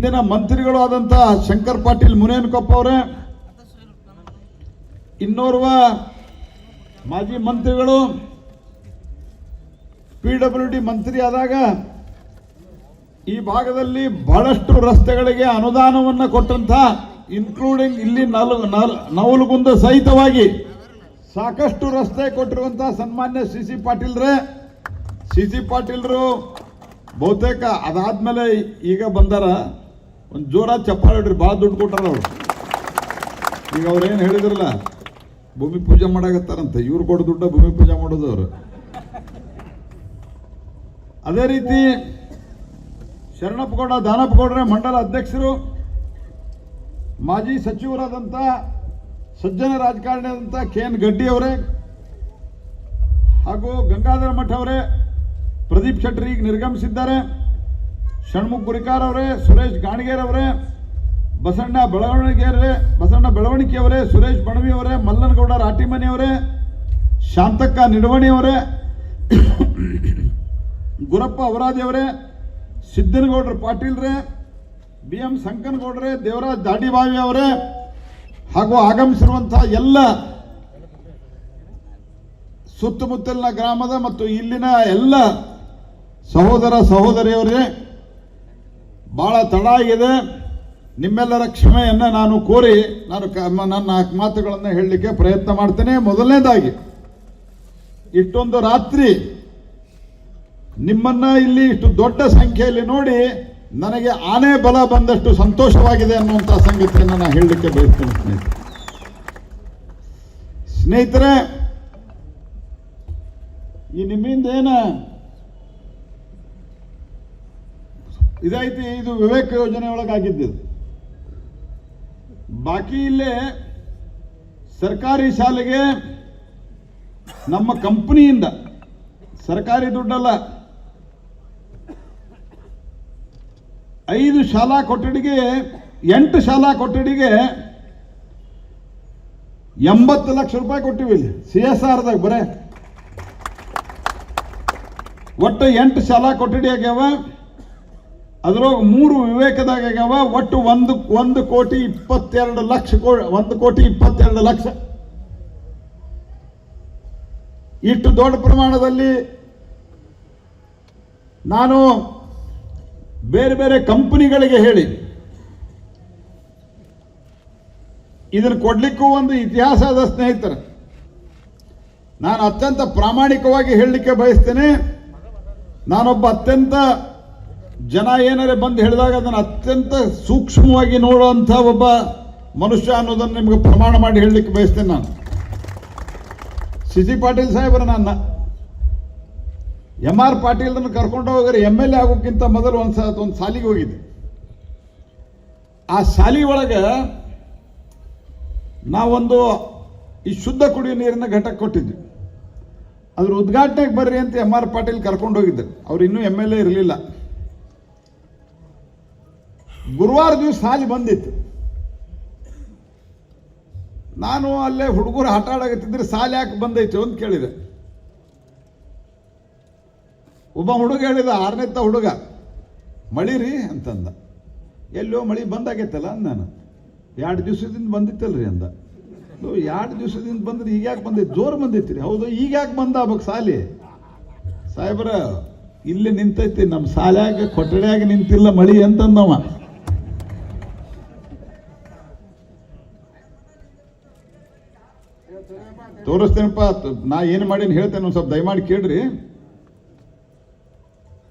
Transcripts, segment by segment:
ಹಿಂದಿನ ಮಂತ್ರಿಗಳು ಆದಂಥ ಶಂಕರ್ ಪಾಟೀಲ್ ಮುನೇನಕೊಪ್ಪ ಅವರೇ, ಇನ್ನೋರ್ವ ಮಾಜಿ ಮಂತ್ರಿಗಳು, ಪಿ ಡಬ್ಲ್ಯೂ ಡಿ ಮಂತ್ರಿ ಆದಾಗ ಈ ಭಾಗದಲ್ಲಿ ಬಹಳಷ್ಟು ರಸ್ತೆಗಳಿಗೆ ಅನುದಾನವನ್ನು ಕೊಟ್ಟಂತ ಇನ್ಕ್ಲೂಡಿಂಗ್ ಇಲ್ಲಿ ನಲ್, ನವಲಗುಂದ ಸಹಿತವಾಗಿ ಸಾಕಷ್ಟು ರಸ್ತೆ ಕೊಟ್ಟಿರುವಂತ ಸನ್ಮಾನ್ಯ ಸಿ ಸಿ ಪಾಟೀಲ್ರೇ, ಸಿ ಸಿ ಪಾಟೀಲ್ರು ಬಹುತೇಕ ಅದಾದ್ಮೇಲೆ ಈಗ ಬಂದಾರ. ಒಂದು ಜೋರ ಚಪ್ಪಾಳೆ ಇಡ್ರಿ ಭಾಳ ದುಡ್ಡು ಕೊಟ್ಟಾರ ಅವರು. ಈಗ ಅವ್ರೇನು ಹೇಳಿದ್ರಲ್ಲ, ಭೂಮಿ ಪೂಜೆ ಮಾಡಾಕತ್ತಾರಂತ. ಇವ್ರು ಕೊಡ ದುಡ್ಡ ಭೂಮಿ ಪೂಜೆ ಮಾಡೋದು ಅವರು. ಅದೇ ರೀತಿ ಶರಣಪ್ಪಗೌಡ, ದಾನಪ್ಪಗೌಡ್ರೆ ಮಂಡಲ ಅಧ್ಯಕ್ಷರು, ಮಾಜಿ ಸಚಿವರಾದಂಥ ಸಜ್ಜನ ರಾಜಕಾರಣಿಯಾದಂಥ ಕೆ ಎನ್ ಗಡ್ಡಿ ಅವರೇ, ಹಾಗೂ ಗಂಗಾಧರ ಮಠ ಅವರೇ ಪ್ರದೀಪ್ ಶೆಟ್ಟರಿ ಈಗ ನಿರ್ಗಮಿಸಿದ್ದಾರೆ. ಷಣ್ಮುಖ್ ಗುರಿಕಾರ್ ಅವರೇ, ಸುರೇಶ್ ಗಾಣಿಗೇರ್ ಅವರೇ, ಬಸಣ್ಣ ಬೆಳವಣಿಗೆಯವರೇ ಬಸಣ್ಣ ಬೆಳವಣಿಗೆಯವರೇ ಸುರೇಶ್ ಬಣವಿ ಅವರೇ, ಮಲ್ಲನಗೌಡ ರಾಟಿಮನಿ ಅವರೇ, ಶಾಂತಕ್ಕ ನಿಡವಣಿ ಅವರೇ, ಗುರಪ್ಪ ಅವರಾದಿ ಅವರೇ ಸಿದ್ದನಗೌಡ್ರ ಪಾಟೀಲ್ರೇ ಬಿ ಎಂ ಸಂಕನಗೌಡ್ರೆ, ದೇವರಾಜ್ ದಾಡಿಬಾವಿ ಅವರೇ, ಹಾಗೂ ಆಗಮಿಸಿರುವಂತಹ ಎಲ್ಲ ಸುತ್ತಮುತ್ತಲಿನ ಗ್ರಾಮದ ಮತ್ತು ಇಲ್ಲಿನ ಎಲ್ಲ ಸಹೋದರ ಸಹೋದರಿಯವರೇ ಬಹಳ ತಡ ಆಗಿದೆ. ನಿಮ್ಮೆಲ್ಲರ ಕ್ಷಮೆಯನ್ನು ನಾನು ಕೋರಿ ನಾನು ನನ್ನ ಮಾತುಗಳನ್ನು ಹೇಳಲಿಕ್ಕೆ ಪ್ರಯತ್ನ ಮಾಡ್ತೇನೆ. ಮೊದಲನೇದಾಗಿ, ಇಷ್ಟೊಂದು ರಾತ್ರಿ ನಿಮ್ಮನ್ನ ಇಲ್ಲಿ ಇಷ್ಟು ದೊಡ್ಡ ಸಂಖ್ಯೆಯಲ್ಲಿ ನೋಡಿ ನನಗೆ ಆನೆ ಬಲ ಬಂದಷ್ಟು ಸಂತೋಷವಾಗಿದೆ ಅನ್ನುವಂಥ ಸಂಗತಿಯನ್ನು ನಾನು ಹೇಳಲಿಕ್ಕೆ ಬಯಸ್ತೇನೆ. ಸ್ನೇಹಿತರೆ ಸ್ನೇಹಿತರೆ, ಈ ನಿಮ್ಮಿಂದ ಏನ ಇದೈತಿ ಇದು ವಿವೇಕ ಯೋಜನೆ ಒಳಗಾಗಿದ್ದು ಬಾಕಿ ಇಲ್ಲೇ ಸರ್ಕಾರಿ ಶಾಲೆಗೆ ನಮ್ಮ ಕಂಪನಿಯಿಂದ, ಸರ್ಕಾರಿ ದುಡ್ಡಲ್ಲ, ಐದು ಶಾಲಾ ಕೊಠಡಿಗೆ, ಎಂಟು ಶಾಲಾ ಕೊಠಡಿಗೆ ಎಂಬತ್ತು ಲಕ್ಷ ರೂಪಾಯಿ ಕೊಟ್ಟಿವಿ ಇಲ್ಲಿ, ಸಿ ಎಸ್ ಆರ್ದಾಗ, ಬರೇ. ಒಟ್ಟು ಎಂಟು ಶಾಲಾ ಕೊಠಡಿ ಆಗ್ಯಾವ. ಅದ್ರೊಳಗೆ ಮೂರು ವಿವೇಕದಾಗ ಆಗ್ಯಾವ ಒಟ್ಟು ಒಂದು ಒಂದು ಕೋಟಿ ಇಪ್ಪತ್ತೆರಡು ಲಕ್ಷ ಒಂದು ಕೋಟಿ ಇಪ್ಪತ್ತೆರಡು ಲಕ್ಷ. ಇಷ್ಟು ದೊಡ್ಡ ಪ್ರಮಾಣದಲ್ಲಿ ನಾನು ಬೇರೆ ಬೇರೆ ಕಂಪನಿಗಳಿಗೆ ಹೇಳಿ ಇದನ್ನು ಕೊಡ್ಲಿಕ್ಕೂ ಒಂದು ಇತಿಹಾಸ ಅದ ಸ್ನೇಹಿತರೆ. ನಾನು ಅತ್ಯಂತ ಪ್ರಾಮಾಣಿಕವಾಗಿ ಹೇಳಲಿಕ್ಕೆ ಬಯಸ್ತೇನೆ. ನಾನೊಬ್ಬ ಅತ್ಯಂತ ಜನ ಏನಾರೇ ಬಂದು ಹೇಳಿದಾಗ ಅದನ್ನು ಅತ್ಯಂತ ಸೂಕ್ಷ್ಮವಾಗಿ ನೋಡುವಂಥ ಒಬ್ಬ ಮನುಷ್ಯ ಅನ್ನೋದನ್ನು ನಿಮಗೆ ಪ್ರಮಾಣ ಮಾಡಿ ಹೇಳಲಿಕ್ಕೆ ಬಯಸ್ತೇನೆ ನಾನು. ಸಿ ಸಿ ಪಾಟೀಲ್ ಸಾಹೇಬರು ನನ್ನ ಎಂ ಆರ್ ಪಾಟೀಲ್ರನ್ನು ಕರ್ಕೊಂಡು ಹೋಗಿದ್ರೆ ಎಂ ಎಲ್ ಎ ಆಗೋಕ್ಕಿಂತ ಮೊದಲು ಒಂದು ಸಲ ಒಂದು ಸಾಲಿಗೆ ಹೋಗಿದ್ದೆ ಆ ಶಾಲಿ ಒಳಗೆ ನಾವೊಂದು ಈ ಶುದ್ಧ ಕುಡಿಯೋ ನೀರಿನ ಘಟಕ ಕೊಟ್ಟಿದ್ವಿ. ಅದ್ರ ಉದ್ಘಾಟನೆಗೆ ಬರ್ರಿ ಅಂತ ಎಂ ಆರ್ ಪಾಟೀಲ್ ಕರ್ಕೊಂಡು ಹೋಗಿದ್ದರು ಅವ್ರು ಇನ್ನೂ ಎಂ ಎಲ್ ಎ ಇರಲಿಲ್ಲ. ಗುರುವಾರ ದಿವಸ ಸಾಲಿ ಬಂದಿತ್ತು. ನಾನು ಅಲ್ಲೇ ಹುಡುಗರು ಆಟ ಆಡಕತ್ತಿದ್ರೆ ಸಾಲ ಯಾಕೆ ಬಂದೈತೆ ಅಂತ ಕೇಳಿದೆ. ಒಬ್ಬ ಹುಡುಗ ಹೇಳಿದ ಆರನೇತ್ತ ಹುಡುಗ ಮಳಿ ರೀ ಅಂತಂದ. ಎಲ್ಲೋ ಮಳಿ ಬಂದಾಗೈತಲ್ಲ ಅಂದ ನಾನು. ಎರಡು ದಿವಸದಿಂದ ಬಂದಿತ್ತಲ್ರಿ ಅಂದ. "ಲೋ, ಎರಡು ದಿವಸದಿಂದ ಬಂದ್ರೆ ಈಗ ಯಾಕೆ ಬಂದೈತೆ? ಜೋರು ಬಂದೈತಿ ರೀ. ಹೌದು ಈಗ ಯಾಕೆ ಬಂದ ಅವಾಗ ಸಾಲಿ? ಸಾಹೇಬ್ರ ಇಲ್ಲಿ ನಿಂತೈತಿ ನಮ್ಮ ಸಾಲ್ಯಾಗ ಕೊಠಡಿಯಾಗ ನಿಂತಿಲ್ಲ ಮಳಿ ಅಂತಂದವ. ತೋರಿಸ್ತೇನಪ್ಪ, ನಾ ಏನು ಮಾಡೀನಿ ಹೇಳ್ತೇನೆ ಒಂದು ಸ್ವಲ್ಪ ದಯಮಾಡಿ ಕೇಳ್ರಿ.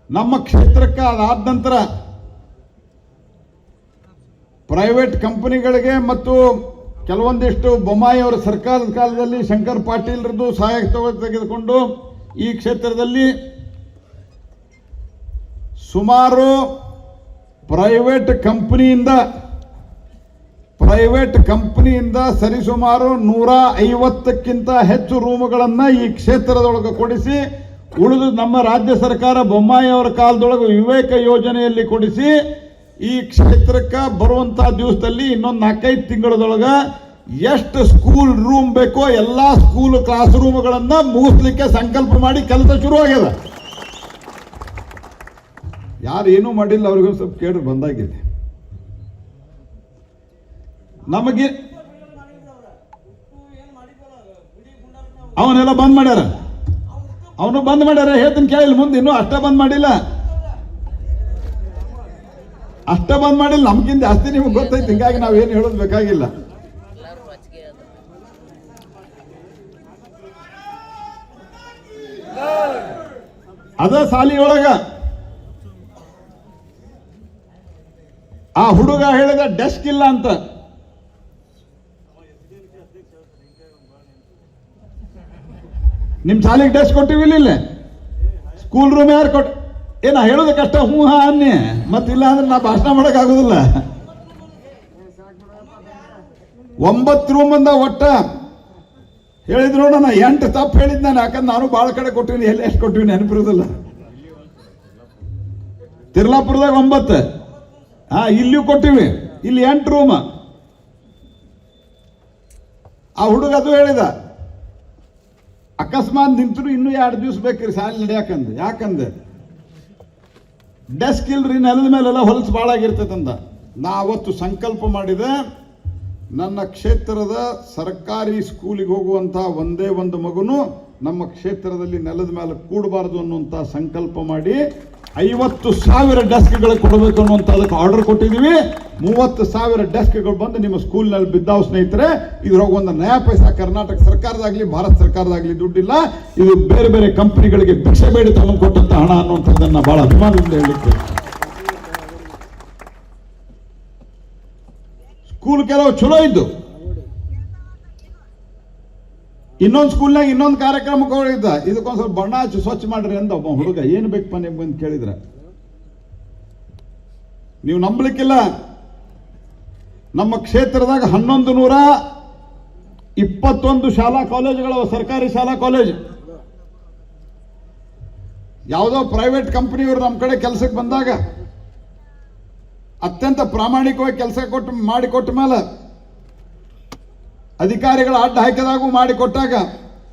ನಮ್ಮ ಕ್ಷೇತ್ರಕ್ಕೆ ಅದಾದ ನಂತರ ಪ್ರೈವೇಟ್ ಕಂಪನಿಗಳಿಗೆ ಮತ್ತು ಕೆಲವೊಂದಿಷ್ಟು ಬೊಮ್ಮಾಯಿ ಅವರ ಸರ್ಕಾರದ ಕಾಲದಲ್ಲಿ ಶಂಕರ್ ಪಾಟೀಲ್ರದ್ದು ಸಹಾಯ ತಗೊ ತೆಗೆದುಕೊಂಡು ಈ ಕ್ಷೇತ್ರದಲ್ಲಿ ಸುಮಾರು ಪ್ರೈವೇಟ್ ಕಂಪನಿಯಿಂದ ಪ್ರೈವೇಟ್ ಕಂಪನಿಯಿಂದ ಸರಿಸುಮಾರು ನೂರ ಐವತ್ತಕ್ಕಿಂತ ಹೆಚ್ಚು ರೂಮುಗಳನ್ನು ಈ ಕ್ಷೇತ್ರದೊಳಗೆ ಕೊಡಿಸಿ, ಉಳಿದು ನಮ್ಮ ರಾಜ್ಯ ಸರ್ಕಾರ ಬೊಮ್ಮಾಯಿ ಅವರ ಕಾಲದೊಳಗೆ ವಿವೇಕ ಯೋಜನೆಯಲ್ಲಿ ಕೊಡಿಸಿ, ಈ ಕ್ಷೇತ್ರಕ್ಕೆ ಬರುವಂಥ ದಿವಸದಲ್ಲಿ ಇನ್ನೊಂದು ನಾಲ್ಕೈದು ತಿಂಗಳದೊಳಗೆ ಎಷ್ಟು ಸ್ಕೂಲ್ ರೂಮ್ ಬೇಕೋ ಎಲ್ಲ ಸ್ಕೂಲ್ ಕ್ಲಾಸ್ ರೂಮ್ಗಳನ್ನು ಮುಗಿಸ್ಲಿಕ್ಕೆ ಸಂಕಲ್ಪ ಮಾಡಿ ಕೆಲಸ ಶುರು ಆಗ್ಯದ ಯಾರು ಏನೂ ಮಾಡಿಲ್ಲ ಅವ್ರಿಗೂ ಸ್ವಲ್ಪ ಕೇಳಿ ಬಂದಾಗಿದೆ. ನಮಗೆ ಅವನೆಲ್ಲ ಬಂದ್ ಮಾಡ್ಯಾರ? ಅವನು ಬಂದ್ ಮಾಡ್ಯಾರ, ಹೇಳ್ತೀನಿ ಕೇಳಿಲ್ಲ ಮುಂದೆ ಇನ್ನೂ ಅಷ್ಟ ಬಂದ್ ಮಾಡಿಲ್ಲ. ಅಷ್ಟ ಬಂದ್ ಮಾಡಿಲ್ಲ, ನಮ್ಗಿಂತ ಜಾಸ್ತಿ ನಿಮ್ಗೆ ಗೊತ್ತೈತಿ, ಹಿಂಗಾಗಿ ನಾವೇನು ಹೇಳೋದು ಬೇಕಾಗಿಲ್ಲ. ಅದ ಅದ ಸಾಲಿಯೊಳಗ ಆ ಹುಡುಗ ಹೇಳಿದ, ಡೆಸ್ಕ್ ಇಲ್ಲ ಅಂತ. ನಿಮ್ ಶಾಲೆಗೆ ಡೆಸ್ಕ್ ಕೊಟ್ಟಿವಿ ಇಲ್ಲ ಸ್ಕೂಲ್ ರೂಮ್ ಯಾರು ಕೊಟ್ಟು ಏನ ಹೇಳೋದು ಕಷ್ಟ, ಹ್ಞೂ, ಹಾ, ಅನ್ನಿ. ಮತ್ತಿಲ್ಲ ಅಂದ್ರೆ ನಾ ಭಾಷಣ ಮಾಡೋಕ್ಕಾಗೋದಿಲ್ಲ. ಒಂಬತ್ತು ರೂಮ್ ಅಂದ ಒಟ್ಟ. ಹೇಳಿದ್ರು ನಾ ಎಂಟು ತಪ್ಪು ಹೇಳಿದ್ ನಾನು ಯಾಕಂದ್ರೆ ನಾನು ಭಾಳ ಕಡೆ ಕೊಟ್ಟಿನಿ ಎಲ್ಲಿ ಎಷ್ಟು ಕೊಟ್ಟಿವಿ ನೆನಪಿರೋದಿಲ್ಲ. ತಿರ್ಲಾಪುರದಾಗ ಒಂಬತ್ತು. ಹಾ, ಇಲ್ಲಿಯೂ ಕೊಟ್ಟಿವಿ. ಇಲ್ಲಿ ಎಂಟು ರೂಮ್ ಆ ಹುಡುಗ ಅದು ಹೇಳಿದ ಅಕಸ್ಮಾತ್ ನಿಂತರು ಇನ್ನೂ ಎರಡು ದಿವಸ ಬೇಕ್ರಿ ಸಾಲಿ ನಡೆಯಾಕಂದ ಯಾಕಂದೆ ಡೆಸ್ಕ್ ಇಲ್ರಿ, ನೆಲದ ಮೇಲೆಲ್ಲ ಹೊಲಸು ಭಾಳ ಆಗಿರ್ತೈತಂದ ನಾ ಅವತ್ತು ಸಂಕಲ್ಪ ಮಾಡಿದೆ, ನನ್ನ ಕ್ಷೇತ್ರದ ಸರ್ಕಾರಿ ಸ್ಕೂಲಿಗೆ ಹೋಗುವಂಥ ಒಂದೇ ಒಂದು ಮಗುನು ನಮ್ಮ ಕ್ಷೇತ್ರದಲ್ಲಿ ನೆಲದ ಮೇಲೆ ಕೂಡಬಾರದು ಅನ್ನುವಂಥ ಸಂಕಲ್ಪ ಮಾಡಿ ಐವತ್ತು ಸಾವಿರ ಡೆಸ್ಕ್ಗಳು ಕೊಡಬೇಕು ಅನ್ನುವಂಥ ಅದಕ್ಕೆ ಆರ್ಡರ್ ಕೊಟ್ಟಿದ್ದೀವಿ. ಮೂವತ್ತು ಸಾವಿರ ಡೆಸ್ಕ್ಗಳು ಬಂದು ನಿಮ್ಮ ಸ್ಕೂಲ್ನಲ್ಲಿ ಬಿದ್ದಾವು ಸ್ನೇಹಿತರೆ, ಇದ್ರೊಳಗೆ ಒಂದು ನಯಾ ಪೈಸ ಕರ್ನಾಟಕ ಸರ್ಕಾರದಾಗಲಿ, ಭಾರತ ಸರ್ಕಾರದಾಗಲಿ ದುಡ್ಡಿಲ್ಲ. ಇದು ಬೇರೆ ಬೇರೆ ಕಂಪನಿಗಳಿಗೆ ಭಿಕ್ಷೆ ಬೇಡಿ ತಂದು ಕೊಟ್ಟಂತ ಹಣ ಅನ್ನುವಂಥದ್ದನ್ನು ಬಹಳ ಅಭಿಮಾನದಿಂದ ಹೇಳಿದ್ದೆ ಸ್ಕೂಲ್ ಕೆಲವು ಚಲೋ ಇದ್ದು ಇನ್ನೊಂದು ಸ್ಕೂಲ್ನಾಗ ಇನ್ನೊಂದು ಕಾರ್ಯಕ್ರಮಕ್ಕೆ ಹೋಗಿದ್ದ ಇದಕ್ಕೊಂದ್ ಸ್ವಲ್ಪ ಬಣ್ಣ ಹಚ್ಚಿ ಸ್ವಚ್ಛ ಮಾಡ್ರಿ ಅಂತ ಒಬ್ಬ ಹುಡುಗ. ಏನು ಬೇಕಪ್ಪ ಅಂತ ಕೇಳಿದ್ರ. ನೀವು ನಂಬಲಿಕ್ಕಿಲ್ಲ. ನಮ್ಮ ಕ್ಷೇತ್ರದಾಗ ಹನ್ನೊಂದು ನೂರ ಇಪ್ಪತ್ತೊಂದು ಶಾಲಾ ಕಾಲೇಜುಗಳು ಸರ್ಕಾರಿ ಶಾಲಾ ಕಾಲೇಜ್. ಯಾವುದೋ ಪ್ರೈವೇಟ್ ಕಂಪನಿಯವರು ನಮ್ಮ ಕಡೆ ಕೆಲಸಕ್ಕೆ ಬಂದಾಗ ಅತ್ಯಂತ ಪ್ರಾಮಾಣಿಕವಾಗಿ ಕೆಲಸ ಕೊಟ್ಟು ಮಾಡಿಕೊಟ್ಟ ಮೇಲೆ ಅಧಿಕಾರಿಗಳ ಅಡ್ಡ ಹಾಕಿದಾಗೂ ಮಾಡಿಕೊಟ್ಟಾಗ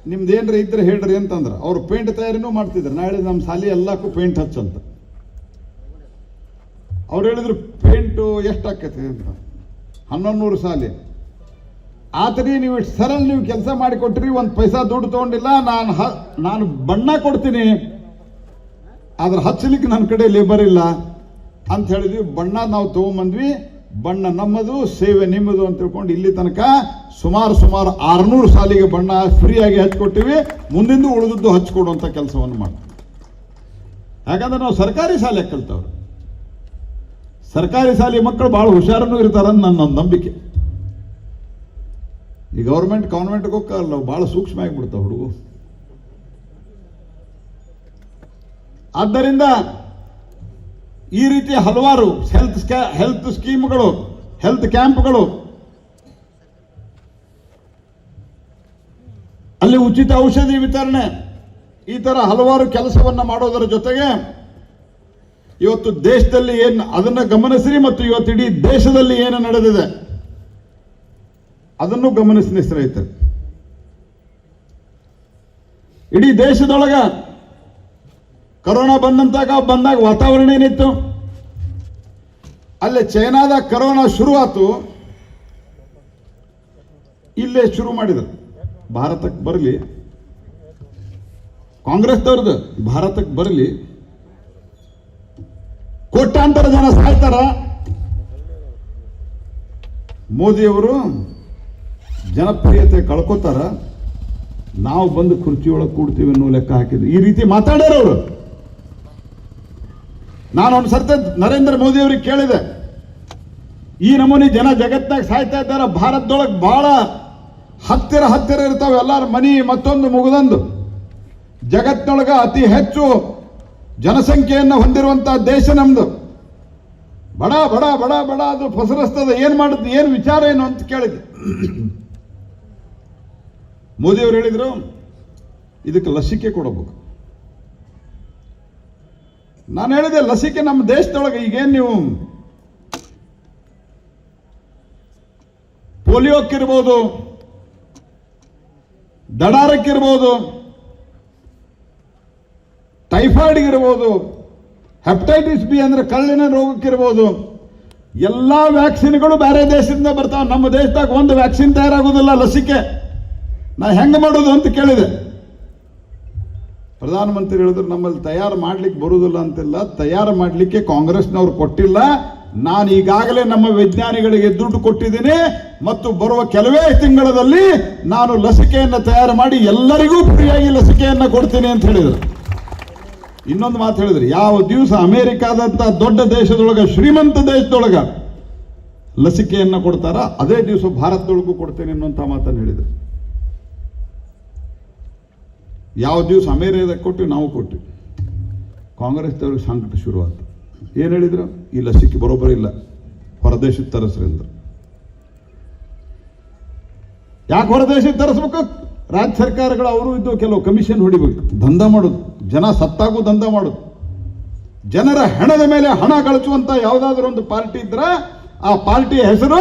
ನಿಮ್ದು ಏನ್ರಿ ಇದ್ರೆ ಹೇಳ್ರಿ ಅಂತಂದ್ರೆ ಅವ್ರು ಪೇಂಟ್ ತಯಾರಿನೂ ಮಾಡ್ತಿದ್ರು. ನಾಳೆ ನಮ್ಮ ಸಾಲಿ ಎಲ್ಲಕ್ಕೂ ಪೇಂಟ್ ಹಚ್ಚಂತ. ಅವ್ರು ಹೇಳಿದ್ರು ಪೇಂಟು ಎಷ್ಟು ಆಕೈತಿ ಅಂತ. ಹನ್ನೊಂದು ನೂರು ಸಾಲಿ ಆತರಿ ನೀವು ಇಷ್ಟು ಸರಲ್ ನೀವು ಕೆಲಸ ಮಾಡಿಕೊಟ್ರಿ, ಒಂದು ಪೈಸಾ ದುಡ್ಡು ತೊಗೊಂಡಿಲ್ಲ, ನಾನು ಹ, ನಾನು ಬಣ್ಣ ಕೊಡ್ತೀನಿ. ಆದ್ರೆ ಹಚ್ಚಲಿಕ್ಕೆ ನನ್ನ ಕಡೆ ಲೇಬರ್ ಇಲ್ಲ. ಅಂತ ಹೇಳಿದ್ವಿ. ಬಣ್ಣ ನಾವು ತೊಗೊಂಬಂದ್ವಿ. ಬಣ್ಣ ನಮ್ಮದು, ಸೇವೆ ನಿಮ್ಮದು ಅಂತ ತಿಳ್ಕೊಂಡು ಇಲ್ಲಿ ತನಕ ಸುಮಾರು ಸುಮಾರು ಆರುನೂರು ಸಾಲಿಗೆ ಬಣ್ಣ ಫ್ರೀಯಾಗಿ ಹಚ್ಕೊಟ್ಟಿವಿ. ಮುಂದಿಂದು ಉಳಿದದ್ದು ಹಚ್ಕೊಡುವಂಥ ಕೆಲಸವನ್ನು ಮಾಡ್ತೀವಿ. ಯಾಕಂದ್ರೆ ನಾವು ಸರ್ಕಾರಿ ಶಾಲೆ ಕಲ್ತವ್ರು. ಸರ್ಕಾರಿ ಶಾಲೆ ಮಕ್ಕಳು ಭಾಳ ಹುಷಾರನ್ನು ಇರ್ತಾರಂತ ನನ್ನ ನಂಬಿಕೆ. ಈ ಗೌರ್ಮೆಂಟ್ ಕಾನ್ವೆಂಟ್ಗೆ ಹೋಗ್ತಾರಲ್ಲ ಭಾಳ ಸೂಕ್ಷ್ಮ ಆಗಿಬಿಡ್ತಾವ ಹುಡುಗು ಆದ್ದರಿಂದ ಈ ರೀತಿ ಹಲವಾರು ಹೆಲ್ತ್ ಸ್ಕ್ಯಾ ಹೆಲ್ತ್ ಸ್ಕೀಮ್ಗಳು ಹೆಲ್ತ್ ಕ್ಯಾಂಪ್ಗಳು ಅಲ್ಲಿ ಉಚಿತ ಔಷಧಿ ವಿತರಣೆ, ಈ ತರ ಹಲವಾರು ಕೆಲಸವನ್ನ ಮಾಡೋದರ ಜೊತೆಗೆ ಇವತ್ತು ದೇಶದಲ್ಲಿ ಏನು, ಅದನ್ನ ಗಮನಿಸ್ರಿ ಮತ್ತು ಇವತ್ತು ಇಡೀ ದೇಶದಲ್ಲಿ ಏನು ನಡೆದಿದೆ, ಅದನ್ನು ಗಮನಿಸಿ ಸ್ನೇಹಿತರೆ. ಇಡೀ ದೇಶದೊಳಗ ಕರೋನಾ ಬಂದಂತಾಗ ಬಂದಾಗ ವಾತಾವರಣ ಏನಿತ್ತು? ಅಲ್ಲೇ ಚೈನಾದ ಕರೋನಾ ಶುರುವಾತು. ಇಲ್ಲೇ ಶುರು ಮಾಡಿದ್ರು. ಭಾರತಕ್ಕೆ ಬರಲಿ. ಕಾಂಗ್ರೆಸ್ದವ್ರದ್ದು ಭಾರತಕ್ಕೆ ಬರಲಿ. ಕೋಟ್ಯಾಂತರ ಜನ ಸಾಯ್ತಾರ. ಮೋದಿಯವರು ಜನಪ್ರಿಯತೆ ಕಳ್ಕೊತಾರ. ನಾವು ಬಂದು ಕುರ್ಚಿಯೊಳಗೆ ಕೂಡ್ತೀವಿ ಅನ್ನೋ ಲೆಕ್ಕ ಹಾಕಿದ್ರು. ಈ ರೀತಿ ಮಾತಾಡ್ಯಾರ ಅವರು. ನಾನು ಒಂದು ಸರ್ತ ನರೇಂದ್ರ ಮೋದಿ ಅವ್ರಿಗೆ ಕೇಳಿದೆ, ಈ ನಮೂನಿ ಜನ ಜಗತ್ತಾಗ ಸಾಯ್ತಾ ಇದ್ದಾರ, ಭಾರತದೊಳಗೆ ಬಹಳ ಹತ್ತಿರ ಹತ್ತಿರ ಇರ್ತಾವೆ ಎಲ್ಲರ ಮನಿ ಮತ್ತೊಂದು ಮುಗಿದೊಂದು. ಜಗತ್ತಿನೊಳಗೆ ಅತಿ ಹೆಚ್ಚು ಜನಸಂಖ್ಯೆಯನ್ನು ಹೊಂದಿರುವಂತಹ ದೇಶ ನಮ್ದು. ಬಡ ಬಡ ಬಡ ಬಡ ಅದು ಫಸರಸ್ತದ ಏನ್ ಮಾಡುತ್ತೆ, ಏನು ವಿಚಾರ ಏನು ಅಂತ ಕೇಳಿದೆ. ಮೋದಿ ಅವರು ಹೇಳಿದ್ರು, ಇದಕ್ಕೆ ಲಸಿಕೆ ಕೊಡಬೇಕು. ನಾನು ಹೇಳಿದೆ, ಲಸಿಕೆ ನಮ್ಮ ದೇಶದೊಳಗೆ ಈಗೇನು ನೀವು? ಪೋಲಿಯೋಕ್ಕಿರ್ಬೋದು, ದಡಾರಕ್ಕಿರ್ಬೋದು, ಟೈಫಾಯ್ಡ್ಗಿರ್ಬೋದು, ಹೆಪಟೈಟಿಸ್ ಬಿ ಅಂದ್ರೆ ಕಳ್ಳಿನ ರೋಗಕ್ಕಿರ್ಬೋದು, ಎಲ್ಲ ವ್ಯಾಕ್ಸಿನ್ಗಳು ಬೇರೆ ದೇಶದಿಂದ ಬರ್ತಾವೆ. ನಮ್ಮ ದೇಶದಾಗ ಒಂದು ವ್ಯಾಕ್ಸಿನ್ ತಯಾರಾಗೋದಿಲ್ಲ ಲಸಿಕೆ. ನಾ ಹೆಂಗೆ ಮಾಡೋದು ಅಂತ ಕೇಳಿದೆ. ಪ್ರಧಾನಮಂತ್ರಿ ಹೇಳಿದ್ರು, ನಮ್ಮಲ್ಲಿ ತಯಾರು ಮಾಡ್ಲಿಕ್ಕೆ ಬರುವುದಿಲ್ಲ ಅಂತಿಲ್ಲ. ತಯಾರು ಮಾಡಲಿಕ್ಕೆ ಕಾಂಗ್ರೆಸ್ನವ್ರು ಕೊಟ್ಟಿಲ್ಲ. ನಾನು ಈಗಾಗಲೇ ನಮ್ಮ ವಿಜ್ಞಾನಿಗಳಿಗೆ ದುಡ್ಡು ಕೊಟ್ಟಿದ್ದೀನಿ. ಮತ್ತು ಬರುವ ಕೆಲವೇ ತಿಂಗಳಲ್ಲಿ ನಾನು ಲಸಿಕೆಯನ್ನು ತಯಾರು ಮಾಡಿ ಎಲ್ಲರಿಗೂ ಫ್ರೀಯಾಗಿ ಲಸಿಕೆಯನ್ನು ಕೊಡ್ತೀನಿ ಅಂತ ಹೇಳಿದರು. ಇನ್ನೊಂದು ಮಾತು ಹೇಳಿದ್ರು, ಯಾವ ದಿವಸ ಅಮೇರಿಕಾದಂಥ ದೊಡ್ಡ ದೇಶದೊಳಗ, ಶ್ರೀಮಂತ ದೇಶದೊಳಗ ಲಸಿಕೆಯನ್ನು ಕೊಡ್ತಾರ, ಅದೇ ದಿವಸ ಭಾರತದೊಳಗೂ ಕೊಡ್ತೇನೆ ಅನ್ನುವಂಥ ಮಾತನ್ನು ಹೇಳಿದರು. ಯಾವ ದಿವಸ ಅಮೇರಿಯಾದಾಗ ಕೊಟ್ಟು ನಾವು ಕೊಟ್ಟು. ಕಾಂಗ್ರೆಸ್ದವ್ರಿಗೆ ಸಂಕಟ ಶುರುವಾಯ್ತು. ಏನು ಹೇಳಿದ್ರು? ಈ ಲಸಿಕೆ ಬರೋಬ್ಬರ ಇಲ್ಲ. ಹೊರದೇಶಕ್ಕೆ ತರಿಸ್ರಿ ಅಂದ್ರು. ಯಾಕೆ ಹೊರದೇಶಕ್ಕೆ ತರಿಸ್ಬೇಕು? ರಾಜ್ಯ ಸರ್ಕಾರಗಳು ಅವರು ಇದ್ದು ಕೆಲವು ಕಮಿಷನ್ ಹೊಡಿಬೇಕು. ದಂಧ ಮಾಡೋದು. ಜನ ಸತ್ತಾಗೂ ದಂಧ ಮಾಡೋದು. ಜನರ ಹಣದ ಮೇಲೆ ಹಣ ಕಳಿಸುವಂತ ಯಾವುದಾದ್ರೂ ಒಂದು ಪಾರ್ಟಿ ಇದ್ರ, ಆ ಪಾರ್ಟಿಯ ಹೆಸರು?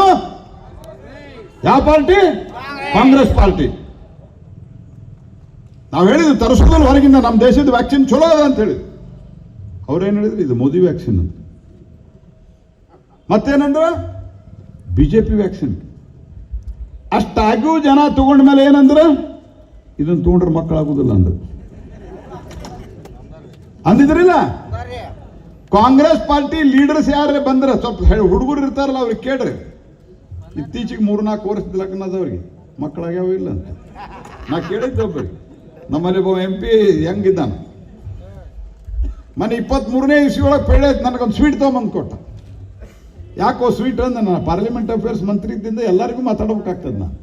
ಯಾವ ಪಾರ್ಟಿ? ಕಾಂಗ್ರೆಸ್ ಪಾರ್ಟಿ. ನಾವು ಹೇಳಿದ್ವಿ ತರಿಸೋದ್ರಲ್ಲಿ ಹೊರಗಿಂದ ನಮ್ಮ ದೇಶದ ವ್ಯಾಕ್ಸಿನ್ ಚಲೋ ಅದ ಅಂತ ಹೇಳಿದ್ವಿ ಅವ್ರೇನು ಹೇಳಿದ್ರು? ಇದು ಮೋದಿ ವ್ಯಾಕ್ಸಿನ್ ಅಂತ. ಮತ್ತೇನಂದ್ರ? ಬಿಜೆಪಿ ವ್ಯಾಕ್ಸಿನ್ ಅಷ್ಟಾಗ್ಯೂ ಜನ ತಗೊಂಡ ಮೇಲೆ ಏನಂದ್ರ? ಇದನ್ನ ತಗೊಂಡ್ರೆ ಮಕ್ಕಳಾಗುದಿಲ್ಲ ಅಂದ್ರೆ. ಅಂದಿದ್ರಿಲ್ಲ? ಕಾಂಗ್ರೆಸ್ ಪಾರ್ಟಿ ಲೀಡರ್ಸ್ ಯಾರೇ ಬಂದ್ರೆ? ಸ್ವಲ್ಪ ಹುಡುಗರು ಇರ್ತಾರಲ್ಲ ಅವ್ರಿಗೆ ಕೇಳ್ರಿ. ಇತ್ತೀಚೆಗೆ ಮೂರ್ನಾಲ್ಕು ವರ್ಷದ ಲಗ್ನದವ್ರಿಗೆ ಮಕ್ಕಳಾಗ್ಯಾವ ಇಲ್ಲ ಅಂತ. ನಾ ಕೇಳಿದ್ದೆ ಒಬ್ಬರಿಗೆ. ನಮ್ಮಲ್ಲಿ ಒಬ್ಬ ಎಂ ಪಿ ಹೆಂಗಿದ್ದಾನೆ? ಮನೆ ಇಪ್ಪತ್ತ್ಮೂರನೇ ಇಸ್ವಿ ಒಳಗೆ ಪೇಳೆ ನನಗೊಂದು ಸ್ವೀಟ್ ತೊಗೊಂಬಂದು ಕೊಟ್ಟ. ಯಾಕೋ ಸ್ವೀಟ್ ಅಂದ್ರೆ ನಾನು ಪಾರ್ಲಿಮೆಂಟ್ ಅಫೇರ್ಸ್ ಮಂತ್ರಿ ಇದ್ದಿಂದ ಎಲ್ಲರಿಗೂ ಮಾತಾಡ್ಬೇಕಾಗ್ತದೆ ನಾನು.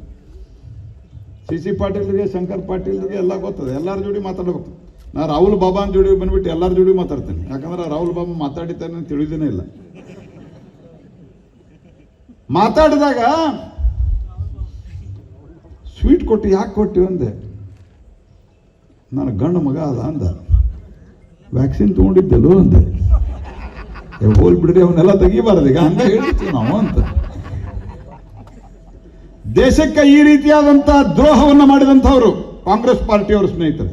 ಸಿ ಸಿ ಪಾಟೀಲ್ಗೆ ಶಂಕರ್ ಪಾಟೀಲ್ಗೆ ಎಲ್ಲ ಗೊತ್ತದೆ, ಎಲ್ಲರ ಜೋಡಿ ಮಾತಾಡ್ಬೇಕು. ನಾನು ರಾಹುಲ್ ಬಾಬಾನ್ ಜೋಡಿ ಬಂದ್ಬಿಟ್ಟು ಎಲ್ಲರ ಜೋಡಿ ಮಾತಾಡ್ತೇನೆ. ಯಾಕಂದ್ರೆ ರಾಹುಲ್ ಬಾಬಾ ಮಾತಾಡಿತಾನೆ ಅಂತ ತಿಳಿದೇನೆ ಇಲ್ಲ. ಮಾತಾಡಿದಾಗ, ಸ್ವೀಟ್ ಕೊಟ್ಟು ಯಾಕೆ ಕೊಟ್ಟು ಅಂದೆ? ನನ್ನ ಗಂಡ ಮಗ ಅದ ಅಂದ. ವ್ಯಾಕ್ಸಿನ್ ತೊಗೊಂಡಿದ್ದೆಲ್ಲೋ ಅಂದೆ ಹೋಲ್ ಬಿಡ್ರಿ ಅವನ್ನೆಲ್ಲ ತೆಗಿಬಾರ್ದು, ಈಗ ಹೇಳ್ತೀವಿ ನಾವು ಅಂತ. ದೇಶಕ್ಕೆ ಈ ರೀತಿಯಾದಂತ ದ್ರೋಹವನ್ನು ಮಾಡಿದಂಥವ್ರು ಕಾಂಗ್ರೆಸ್ ಪಾರ್ಟಿಯವರು ಸ್ನೇಹಿತರು.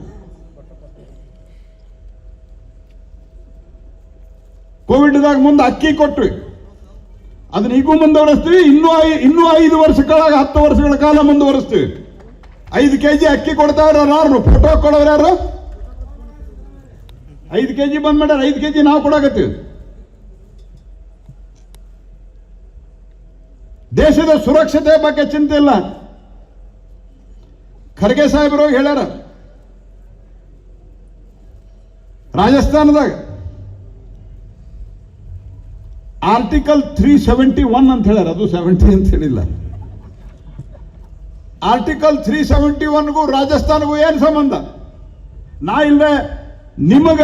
ಕೋವಿಡ್ದಾಗ ಮುಂದೆ ಅಕ್ಕಿ ಕೊಟ್ವಿ. ಅದನ್ನ ಈಗೂ ಮುಂದುವರಿಸ್ತೀವಿ, ಇನ್ನೂ ಐ, ಇನ್ನೂ ಐದು ವರ್ಷಗಳಾಗ ಹತ್ತು ವರ್ಷಗಳ ಕಾಲ ಮುಂದುವರಿಸ್ತೀವಿ. ಐದು ಕೆ ಜಿ ಅಕ್ಕಿ ಕೊಡ್ತಾ ಇರೋರು ಯಾರು? ಫೋಟೋ ಕೊಡೋರು ಯಾರು? ಐದು ಕೆ ಜಿ ಬಂದ್ ಮಾಡ್ಯಾರ, ಐದು ಕೆ ಜಿ ನಾವು ಕೊಡಾಕತ್ತೀವಿ. ದೇಶದ ಸುರಕ್ಷತೆ ಬಗ್ಗೆ ಚಿಂತೆ ಇಲ್ಲ. ಖರ್ಗೆ ಸಾಹೇಬರು ಹೇಳ್ಯಾರ. ರಾಜಸ್ಥಾನದಾಗ ಆರ್ಟಿಕಲ್ ತ್ರೀ ಸೆವೆಂಟಿ ಒನ್ ಅಂತ ಹೇಳ್ಯಾರ. ಅದು ಸೆವೆಂಟಿ ಅಂತ ಹೇಳಿಲ್ಲ. ಆರ್ಟಿಕಲ್ ತ್ರೀ ಸೆವೆಂಟಿ ಒನ್ಗೂ ರಾಜಸ್ಥಾನಗೂ ಏನು ಸಂಬಂಧ? ನಾ ಇಲ್ಲ ನಿಮಗ,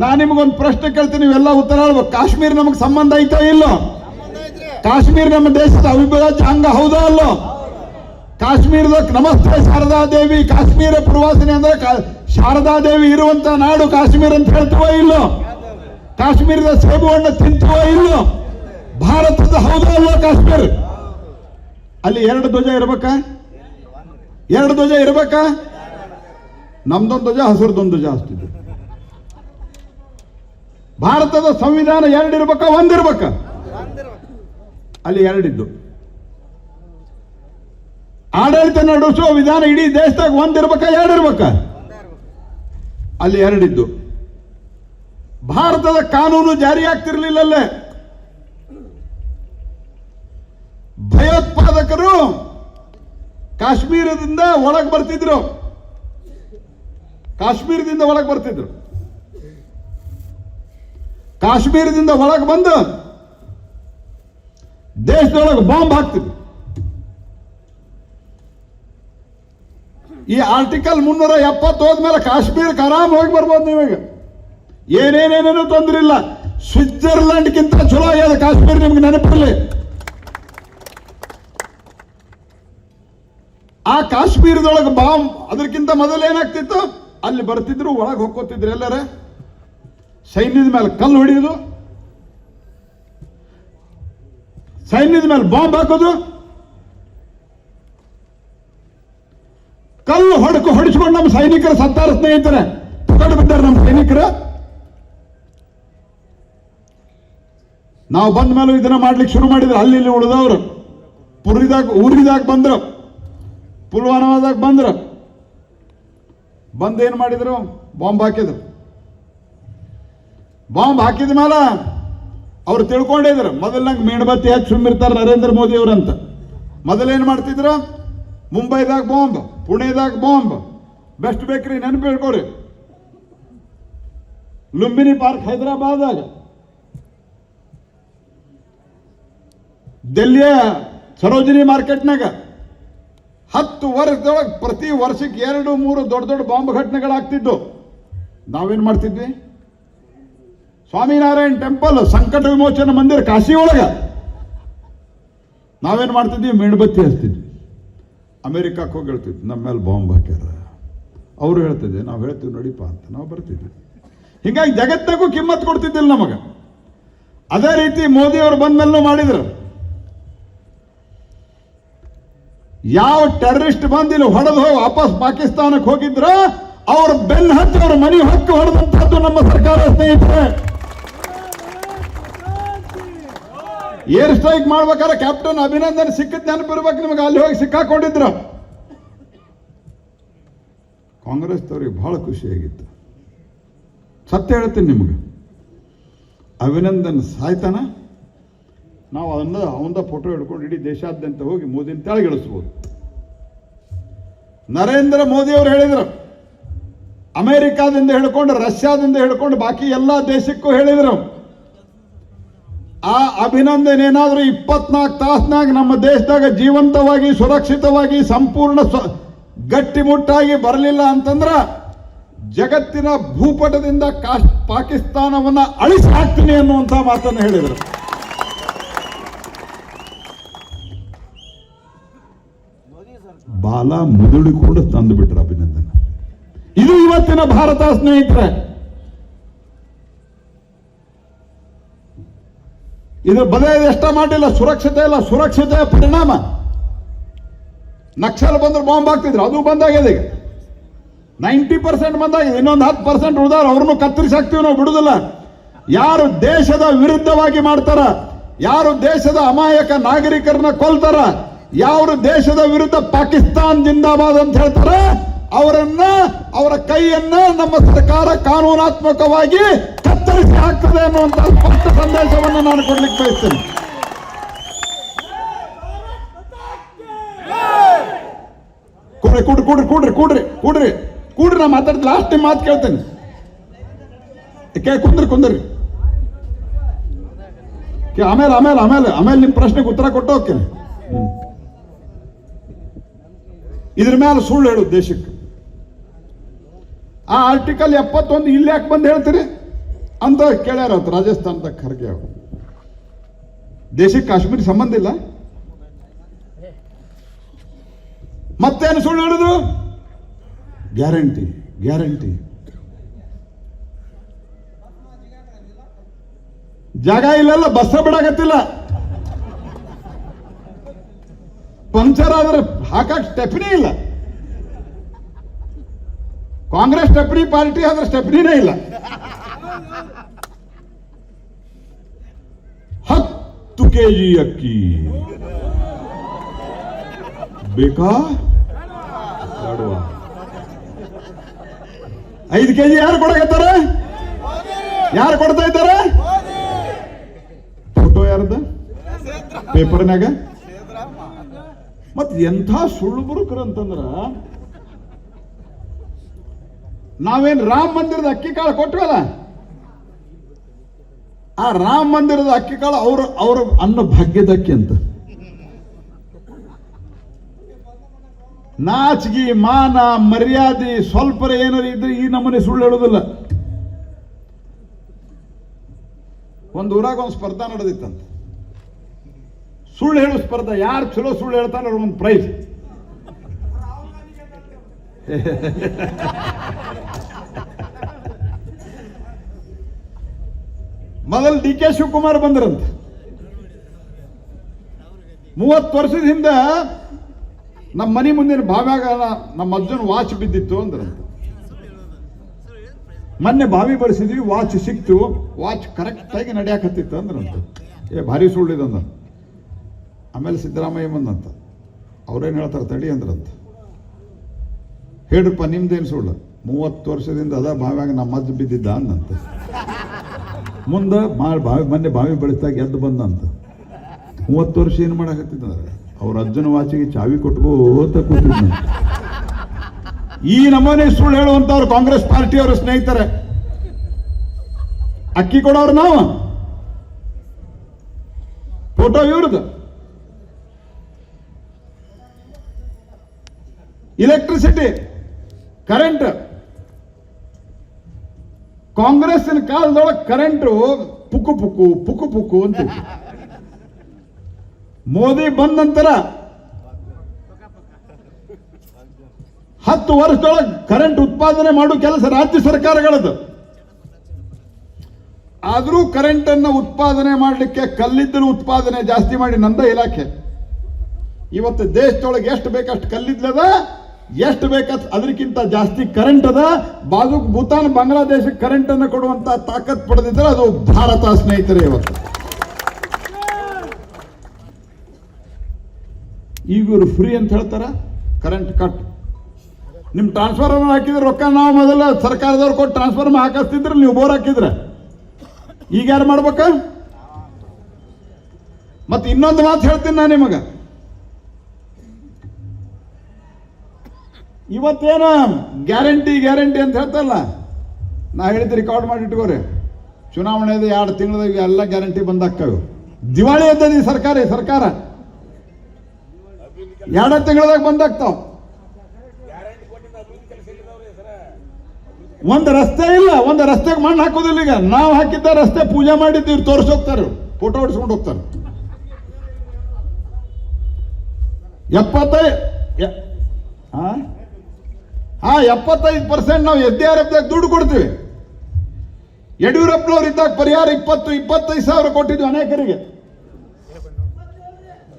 ನಾ ನಿಮಗೊಂದು ಪ್ರಶ್ನೆ ಕೇಳ್ತೀನಿ, ನೀವೆಲ್ಲ ಉತ್ತರ ಹೇಳ್ಬೇಕು. ಕಾಶ್ಮೀರ ನಮಗೆ ಸಂಬಂಧ ಐತೋ ಇಲ್ಲೋ? ಕಾಶ್ಮೀರ ನಮ್ಮ ದೇಶದ ಅವಿಭಾಜ್ಯ ಅಂಗ ಹೌದೋ ಅಲ್ಲೋ? ಕಾಶ್ಮೀರದ ನಮಸ್ತೆ ಶಾರದಾ ದೇವಿ, ಕಾಶ್ಮೀರ ಪ್ರವಾಸನೆ ಅಂದ್ರೆ ಶಾರದಾ ದೇವಿ ಇರುವಂತ ನಾಡು ಕಾಶ್ಮೀರ ಅಂತ ಹೇಳ್ತೀವೋ ಇಲ್ಲೋ? ಕಾಶ್ಮೀರದ ಸೇಬು ಹಣ್ಣು ತಿಂತೀವೋ ಇಲ್ಲೋ? ಭಾರತದ ಹೌದೋ ಅಲ್ಲೋ ಕಾಶ್ಮೀರ? ಅಲ್ಲಿ ಎರಡು ಧ್ವಜ ಇರ್ಬೇಕಾ? ಎರಡು ಧ್ವಜ ಇರ್ಬೇಕಾ? ನಮ್ದೊಂದು ಧ್ವಜ, ಹಸಿರದೊಂದು ಧ್ವಜ ಅಷ್ಟಿದೆ. ಭಾರತದ ಸಂವಿಧಾನ ಎರಡು ಒಂದಿರ್ಬೇಕ ಅಲ್ಲಿ ಎರಡಿದ್ದು. ಆಡಳಿತ ನಡೆಸುವ ವಿಧಾನ ಇಡೀ ದೇಶದಾಗ ಒಂದಿರ್ಬೇಕಾ ಎರಡು ಇರ್ಬೇಕಾ? ಅಲ್ಲಿ ಎರಡಿದ್ದು. ಭಾರತದ ಕಾನೂನು ಜಾರಿ ಆಗ್ತಿರ್ಲಿಲ್ಲ ಅಲ್ಲೇ ಭಯೋತ್ಪಾದಕರು ಕಾಶ್ಮೀರದಿಂದ ಒಳಗೆ ಬರ್ತಿದ್ರು. ಕಾಶ್ಮೀರದಿಂದ ಒಳಗೆ ಬರ್ತಿದ್ರು. ಕಾಶ್ಮೀರದಿಂದ ಒಳಗೆ ಬಂದು ದೇಶದೊಳಗೆ ಬಾಂಬ್ ಹಾಕ್ತಿದ್ರು. ಈ ಆರ್ಟಿಕಲ್ ಮುನ್ನೂರ ಎಪ್ಪತ್ತು ಹೋದ್ಮೇಲೆ ಕಾಶ್ಮೀರಕ್ಕೆ ಆರಾಮ್ ಹೋಗಿ ಬರ್ಬೋದು ನಿಮಗೆ ಏನೇನೇನೇನು ತೊಂದರೆ ಇಲ್ಲ. ಸ್ವಿಟ್ಜರ್ಲೆಂಡ್ಗಿಂತ ಚಲೋ ಆಗ್ಯದ ಕಾಶ್ಮೀರ ನಿಮ್ಗೆ ನೆನಪಿರಲಿ. ಕಾಶ್ಮೀರದೊಳಗೆ ಬಾಂಬ್, ಅದಕ್ಕಿಂತ ಮೊದಲು ಏನಾಗ್ತಿತ್ತು? ಅಲ್ಲಿ ಬರ್ತಿದ್ರು, ಒಳಗೆ ಹೋಗ್ಕೋತಿದ್ರು ಎಲ್ಲರ. ಸೈನ್ಯದ ಮೇಲೆ ಕಲ್ಲು ಹೊಡೆಯೋದು. ಸೈನ್ಯದ ಮೇಲೆ ಬಾಂಬ್ ಹಾಕೋದು. ಕಲ್ಲು ಹೊಡ್ಕೊ ಹೊಡಿಸ್ಕೊಂಡು ನಮ್ಮ ಸೈನಿಕರ ಸತ್ತಾರ ಸ್ನೇಹಿತರೆ. ತಗೊಂಡು ಬಿದ್ದಾರೆ ನಮ್ಮ ಸೈನಿಕರು? ನಾವು ಬಂದ ಮೇಲೆ ಇದನ್ನ ಮಾಡ್ಲಿಕ್ಕೆ ಶುರು ಮಾಡಿದ್ರು. ಅಲ್ಲಿ ಇಲ್ಲಿ ಉಳಿದವ್ರು. ಪುರಿದಾಗ, ಊರಿದಾಗ ಬಂದ್ರು. ಪುಲ್ವಾಮಾದಾಗ ಬಂದ್ರು. ಬಂದು ಏನು ಮಾಡಿದ್ರು? ಬಾಂಬ್ ಹಾಕಿದ್ರು. ಬಾಂಬ್ ಹಾಕಿದ ಮೇಲೆ ಅವ್ರು ತಿಳ್ಕೊಂಡಿದ್ರು, ಮೊದಲು ನಂಗೆ ಮೇಣಬತ್ತಿ ಹಚ್ಚಿ ಸುಮ್ಮಿರ್ತಾರೆ ನರೇಂದ್ರ ಮೋದಿ ಅವರಂತ. ಮೊದಲೇನು ಮಾಡ್ತಿದ್ರು? ಮುಂಬೈದಾಗ ಬಾಂಬ್, ಪುಣೆದಾಗ ಬಾಂಬ್. ಬೆಸ್ಟ್ ಬೇಕ್ರಿ, ನೆನಪು ಲುಂಬಿನಿ ಪಾರ್ಕ್ ಹೈದರಾಬಾದಾಗ ದೆಲ್ಲಿಯ ಸರೋಜಿನಿ ಮಾರ್ಕೆಟ್ನಾಗ ಹತ್ತು ವರ್ಷದೊಳಗೆ ಪ್ರತಿ ವರ್ಷಕ್ಕೆ ಎರಡು, ಮೂರು ದೊಡ್ಡ ದೊಡ್ಡ ಬಾಂಬ್ ಘಟನೆಗಳಾಗ್ತಿದ್ದು. ನಾವೇನು ಮಾಡ್ತಿದ್ವಿ? ಸ್ವಾಮಿನಾರಾಯಣ್ ಟೆಂಪಲ್ ಸಂಕಟ ವಿಮೋಚನ ಮಂದಿರ ಕಾಶಿ ಒಳಗೆ. ನಾವೇನು ಮಾಡ್ತಿದ್ವಿ? ಮೇಣಬತ್ತಿ ಹಚ್ತಿದ್ವಿ. ಅಮೆರಿಕಕ್ಕೆ ಹೋಗಿ ಹೇಳ್ತಿದ್ವಿ ನಮ್ಮ ಮೇಲೆ ಬಾಂಬ್ ಹಾಕ್ಯಾರ. ಅವರು ಹೇಳ್ತಿದ್ದೆ, ನಾವು ಹೇಳ್ತೀವಿ ನಡೀಪ ಅಂತ ನಾವು ಬರ್ತಿದ್ವಿ. ಹೀಗಾಗಿ ಜಗತ್ತಿಗೂ ಕಿಮ್ಮತ್ ಕೊಡ್ತಿದ್ದಿಲ್ಲ ನಮಗೆ. ಅದೇ ರೀತಿ ಮೋದಿ ಅವರು ಬಂದ ಮೇಲೂ ಮಾಡಿದ್ರು. ಯಾವ ಟೆರರಿಸ್ಟ್ ಬಂದು ಇಲ್ಲಿ ಹೊಡೆದು ಹೋಗಿ ವಾಪಸ್ ಪಾಕಿಸ್ತಾನಕ್ಕೆ ಹೋಗಿದ್ರ ಅವ್ರ ಬೆನ್ನ ಹತ್ತಿ ಅವ್ರ ಮನೆ ಹಕ್ಕು ಹೊಡೆದಂತಹದ್ದು ನಮ್ಮ ಸರ್ಕಾರ ಸ್ನೇಹಿತರೆ. ಏರ್ ಸ್ಟ್ರೈಕ್ ಮಾಡ್ಬೇಕಾದ್ರೆ ಕ್ಯಾಪ್ಟನ್ ಅಭಿನಂದನ್ ಸಿಕ್ಕಿದ್ ನೆನಪಿರ್ಬೇಕು, ನಿಮಗೆ ಅಲ್ಲಿ ಹೋಗಿ ಸಿಕ್ಕಾಕೊಂಡಿದ್ರ. ಕಾಂಗ್ರೆಸ್ ಅವ್ರಿಗೆ ಬಹಳ ಖುಷಿಯಾಗಿತ್ತು. ಸತ್ಯ ಹೇಳ್ತೀನಿ ನಿಮಗೆ. ಅಭಿನಂದನ್ ಸಾಯ್ತಾನ ನಾವು ಅದನ್ನ ಅವನ ಫೋಟೋ ಹಿಡ್ಕೊಂಡು ಇಡೀ ದೇಶಾದ್ಯಂತ ಹೋಗಿ ಮೋದಿನ ತೆಳಗಿಳಿಸ್ಬೋದು ನರೇಂದ್ರ ಮೋದಿ ಅವರು ಹೇಳಿದರು. ಅಮೆರಿಕಾದಿಂದ ಹಿಡ್ಕೊಂಡು ರಷ್ಯಾದಿಂದ ಹಿಡ್ಕೊಂಡು ಬಾಕಿ ಎಲ್ಲ ದೇಶಕ್ಕೂ ಹೇಳಿದರು. ಆ ಅಭಿನಂದನೆ ಏನಾದರೂ ಇಪ್ಪತ್ನಾಲ್ಕು ತಾಸ್ನಾಗ ನಮ್ಮ ದೇಶದಾಗ ಜೀವಂತವಾಗಿ, ಸುರಕ್ಷಿತವಾಗಿ, ಸಂಪೂರ್ಣ ಗಟ್ಟಿಮುಟ್ಟಾಗಿ ಬರಲಿಲ್ಲ ಅಂತಂದ್ರ ಜಗತ್ತಿನ ಭೂಪಟದಿಂದ ಕಾಶ್, ಪಾಕಿಸ್ತಾನವನ್ನ ಅಳಿಸಿ ಹಾಕ್ತೀನಿ ಅನ್ನುವಂಥ ಮಾತನ್ನು ಹೇಳಿದರು. ಬಾಲ ಕೂಡ ತಂದು ಬಿಟ್ರು ಅಭಿನಂದನ. ಇದು ಇವತ್ತಿನ ಭಾರತ ಸ್ನೇಹಿತರೆ. ಇದ್ರ ಬದಲ ಎಷ್ಟ ಮಾಡಿಲ್ಲ, ಸುರಕ್ಷತೆ ಇಲ್ಲ, ಸುರಕ್ಷತೆಯ ಪರಿಣಾಮ. ನಕ್ಸಲ್ ಬಂದ್ರೆ ಬಾಂಬ್ ಹಾಕ್ತಿದ್ರು, ಅದು ಬಂದಾಗಿದೆ ಈಗ. ನೈಂಟಿ ಪರ್ಸೆಂಟ್ ಬಂದಾಗಿದೆ, ಇನ್ನೊಂದು ಹತ್ತು ಪರ್ಸೆಂಟ್ ಉಳಿದಾರ ಅವ್ರನ್ನು ಕತ್ತರಿಸಿ ನಾವು, ಬಿಡುದಿಲ್ಲ. ಯಾರು ದೇಶದ ವಿರುದ್ಧವಾಗಿ ಮಾಡ್ತಾರ, ಯಾರು ದೇಶದ ಅಮಾಯಕ ನಾಗರಿಕರನ್ನ ಕೊಲ್ತಾರ ಯಾರು ದೇಶದ ವಿರುದ್ಧ ಪಾಕಿಸ್ತಾನ್ ಜಿಂದಾಬಾದ್ ಅಂತ ಹೇಳ್ತಾರೆ, ಅವರನ್ನ, ಅವರ ಕೈಯನ್ನ ನಮ್ಮ ಸರ್ಕಾರ ಕಾನೂನಾತ್ಮಕವಾಗಿ ಕತ್ತರಿಸಿ ಹಾಕ್ತದೆ ಅನ್ನುವಂತ ಸ್ಪಷ್ಟ ಸಂದೇಶವನ್ನು ನಾನು ಕೊಡ್ಲಿಕ್ಕೆ ಬಯಸ್ತೇನೆ. ಕೂಡ್ರಿ ಕೂಡ್ರಿ ಕೂಡ್ರಿ ಕೂಡ್ರಿ ಕೂಡ್ರಿ ಕೂಡ್ರಿ ಕೂಡ್ರಿ, ನಾ ಮಾತಾಡಿದ ಲಾಸ್ಟ್ ಟೈಮ್ ಮಾತು ಕೇಳ್ತೇನೆ. ಕೇ ಕುಂದ್ರಿ ಕುಂದ್ರಿ. ಆಮೇಲೆ ಆಮೇಲೆ ಆಮೇಲೆ ಆಮೇಲೆ ನಿಮ್ಮ ಪ್ರಶ್ನೆಗೆ ಉತ್ತರ ಕೊಟ್ಟು ಹೋಗ್ತೇನೆ. ಇದ್ರ ಮೇಲೆ ಸುಳ್ಳು ಹೇಳು ದೇಶಕ್ಕೆ. ಆ ಆರ್ಟಿಕಲ್ ಎಪ್ಪತ್ತೊಂದು ಇಲ್ಲಿ ಯಾಕೆ ಬಂದು ಹೇಳ್ತೀರಿ? ಅಂತ ಕೇಳ್ಯಾರ ರಾಜಸ್ಥಾನದ ಖರ್ಗೆ ಅವರು. ದೇಶಕ್ಕೆ ಕಾಶ್ಮೀರ ಸಂಬಂಧ ಇಲ್ಲ. ಮತ್ತೇನು ಸುಳ್ಳು ಹೇಳುದು? Guarantee guarantee. ಜಾಗ ಇಲ್ಲಲ್ಲ ಬಸ್ಸ ಬಿಡಾಕತ್ತಿಲ್ಲ. ಪಂಚರ್ ಆದ್ರೆ ಹಾಕಕ್ ಸ್ಟೆಪ್ನಿ ಇಲ್ಲ. ಕಾಂಗ್ರೆಸ್ ಸ್ಟೆಪ್ನಿ ಪಾರ್ಟಿ ಆದ್ರೆ ಸ್ಟೆಪ್ನಿನೇ ಇಲ್ಲ. ಹತ್ತು ಕೆಜಿ ಅಕ್ಕಿ. ಬೇಕಾ? ಐದು ಕೆಜಿ ಯಾರು ಕೊಡಕತ್ತಾರ? ಯಾರು ಕೊಡ್ತಾ ಇದ್ದಾರೆ? ಫೋಟೋ ಯಾರದ? ಪೇಪರ್ನಾಗ ಮತ್ ಎಂಥ ಸುಳ್ಳು ಬುರುಕರು ಅಂತಂದ್ರ ನಾವೇನ್ ರಾಮ ಮಂದಿರದ ಅಕ್ಕಿ ಕಾಳು ಕೊಟ್ಟವಲ್ಲ ಆ ರಾಮ ಮಂದಿರದ ಅಕ್ಕಿ ಕಾಳು ಅವ್ರ ಅವ್ರ ಅನ್ನ ಭಾಗ್ಯದ ಅಕ್ಕಿ ಅಂತ. ನಾಚಿಗೆ, ಮಾನ, ಮರ್ಯಾದೆ ಸ್ವಲ್ಪ ಏನಾರು ಇದ್ರೆ ಈ ನಮ್ಮನೆ ಸುಳ್ಳು ಹೇಳೋದಿಲ್ಲ. ಒಂದು ಊರಾಗ ಒಂದು ಸ್ಪರ್ಧಾ ನಡೆದಿತ್ತಂತ. ಸುಳ್ಳು ಹೇಳೋ ಸ್ಪರ್ಧೆ. ಯಾರು ಚಲೋ ಸುಳ್ಳು ಹೇಳ್ತಾನೆ ಒಂದು ಪ್ರೈಸ್. ಮೊದಲು ಡಿ ಕೆ ಶಿವಕುಮಾರ್ ಬಂದ್ರಂತ. ಮೂವತ್ತು ವರ್ಷದ ಹಿಂದೆ ನಮ್ಮ ಮನೆ ಮುಂದಿನ ಬಾವ್ಯಾಗ ನಮ್ಮ ಅಜ್ಜನ ವಾಚ್ ಬಿದ್ದಿತ್ತು ಅಂದ್ರಂತ. ಮೊನ್ನೆ ಬಾವಿ ಬಳಸಿದ್ವಿ ವಾಚ್ ಸಿಕ್ತು, ವಾಚ್ ಕರೆಕ್ಟ್ ಆಗಿ ನಡೆಯಾಕತ್ತಿತ್ತು ಅಂದ್ರಂತ. ಏ, ಭಾರಿ ಸುಳ್ಳಿದಂದ ಆಮೇಲೆ ಸಿದ್ದರಾಮಯ್ಯ ಬಂದಂತ. ಅವ್ರೇನು ಹೇಳ್ತಾರೆ? ತಡಿ ಅಂದ್ರಂತ ಹೇಳ್ರಪ್ಪ ನಿಮ್ದೇನು ಸುಳ್ಳು? ಮೂವತ್ತು ವರ್ಷದಿಂದ ಅದ, ಬಾವಿಯಾಗ ನಮ್ಮ ಅಜ್ಜ ಬಿದ್ದಿದ್ದ ಅಂದಂತ. ಮುಂದೆ ಮಾ ಬಾವಿ ಮೊನ್ನೆ ಬಾವಿ ಬೆಳೆಸ್ದಾಗ ಎದ್ದು ಬಂದಂತ. ಮೂವತ್ತು ವರ್ಷ ಏನು ಮಾಡಕತ್ತಿದ್ದಾರೆ? ಅವ್ರ ಅಜ್ಜನ ವಾಚಿಗೆ ಚಾವಿ ಕೊಟ್ಕೋತ ಕೂತಿದ್ದ ಈ ನಮೂನೆ ಸುಳ್ಳು ಹೇಳುವಂಥವ್ರು ಕಾಂಗ್ರೆಸ್ ಪಾರ್ಟಿಯವರು ಸ್ನೇಹಿತರೆ. ಅಕ್ಕಿ ಕೊಡೋರು ನಾವು. ಫೋಟೋ ಇವ್ರದ್ದು ಇಲೆಕ್ಟ್ರಿಸಿಟಿ ಕರೆಂಟ್ ಕಾಂಗ್ರೆಸ್ಸಿನ ಕಾಲದೊಳಗೆ ಕರೆಂಟು ಪುಕ್ಕು ಪುಕ್ಕು ಪುಕ್ಕು ಪುಕ್ಕು ಅಂತ ಮೋದಿ ಬಂದ ನಂತರ ಹತ್ತು ವರ್ಷದೊಳಗೆ ಕರೆಂಟ್ ಉತ್ಪಾದನೆ ಮಾಡೋ ಕೆಲಸ ರಾಜ್ಯ ಸರ್ಕಾರಗಳದ್ದು. ಆದರೂ ಕರೆಂಟ್ ಅನ್ನು ಉತ್ಪಾದನೆ ಮಾಡಲಿಕ್ಕೆ ಕಲ್ಲಿದ್ದಲು ಉತ್ಪಾದನೆ ಜಾಸ್ತಿ ಮಾಡಿ ನಂದ ಇಲಾಖೆ. ಇವತ್ತು ದೇಶದೊಳಗೆ ಎಷ್ಟು ಬೇಕಷ್ಟು ಕಲ್ಲಿದ್ದಲದ? ಎಷ್ಟು ಬೇಕ ಅದಕ್ಕಿಂತ ಜಾಸ್ತಿ ಕರೆಂಟ್ ಅದ. ಬಾಜು ಭೂತಾನ್ ಬಾಂಗ್ಲಾದೇಶಕ್ಕೆ ಕರೆಂಟ್ ಅನ್ನು ಕೊಡುವಂತ ತಾಕತ್ ಪಡೆದಿದ್ರೆ ಅದು ಭಾರತ ಸ್ನೇಹಿತರೆ ಇವತ್ತು. ಈಗ ಇವರು ಫ್ರೀ ಅಂತ ಹೇಳ್ತಾರ? ಕರೆಂಟ್ ಕಟ್ ನಿಮ್ ಟ್ರಾನ್ಸ್ಫರ್ ಹಾಕಿದ್ರೆ ರೊಕ್ಕ ನಾವು ಮೊದಲ ಸರ್ಕಾರದವ್ರು ಕೊಟ್ಟು ಟ್ರಾನ್ಸ್ಫರ್ ಹಾಕಿಸ್ತಿದ್ರೆ ನೀವು ಬೋರ್ ಹಾಕಿದ್ರೆ. ಈಗ ಯಾರು ಮಾಡ್ಬೇಕ? ಮತ್ತೆ ಇನ್ನೊಂದು ಮಾತು ಹೇಳ್ತೀನಿ ನಾನು ನಿಮಗ. ಇವತ್ತೇನ? ಗ್ಯಾರಂಟಿ ಗ್ಯಾರಂಟಿ ಅಂತ ಹೇಳ್ತಲ್ಲ ನಾ ಹೇಳಿದ್ದು ರೆಕಾರ್ಡ್ ಮಾಡಿ ಇಟ್ಕೋರಿ. ಚುನಾವಣೆದು ಎರಡು ತಿಂಗಳದಾಗ ಎಲ್ಲ ಗ್ಯಾರಂಟಿ ಬಂದಾಗ್ತವೆ. ದಿವಾಳಿ ಈ ಸರ್ಕಾರ ಸರ್ಕಾರ. ಎರಡು ತಿಂಗಳದಾಗ ಬಂದಾಗ್ತಾವ. ಒಂದು ರಸ್ತೆ ಇಲ್ಲ, ಒಂದು ರಸ್ತೆಗೆ ಮಣ್ಣು ಹಾಕೋದಿಲ್ಲ ಈಗ. ನಾವು ಹಾಕಿದ್ದ ರಸ್ತೆ ಪೂಜೆ ಮಾಡಿದ್ದು ಇವ್ರು ತೋರಿಸೋಗ್ತಾರೆ ಫೋಟೋ ಹೊಡಿಸ್ಕೊಂಡು ಹೋಗ್ತಾರೆ. ಎಪ್ಪತ್ತೈ ಎ- ಆ? ಎಪ್ಪತ್ತೈದು ಪರ್ಸೆಂಟ್ ನಾವು ಎಸ್ ಆರ್ ದುಡ್ಡು ಕೊಡ್ತೀವಿ. ಯಡಿಯೂರಪ್ಪನವ್ರು ಇದ್ದಾಗ ಪರಿಹಾರ ಇಪ್ಪತ್ತು, ಇಪ್ಪತ್ತೈದು ಸಾವಿರ ಕೊಟ್ಟಿದ್ವಿ ಅನೇಕರಿಗೆ.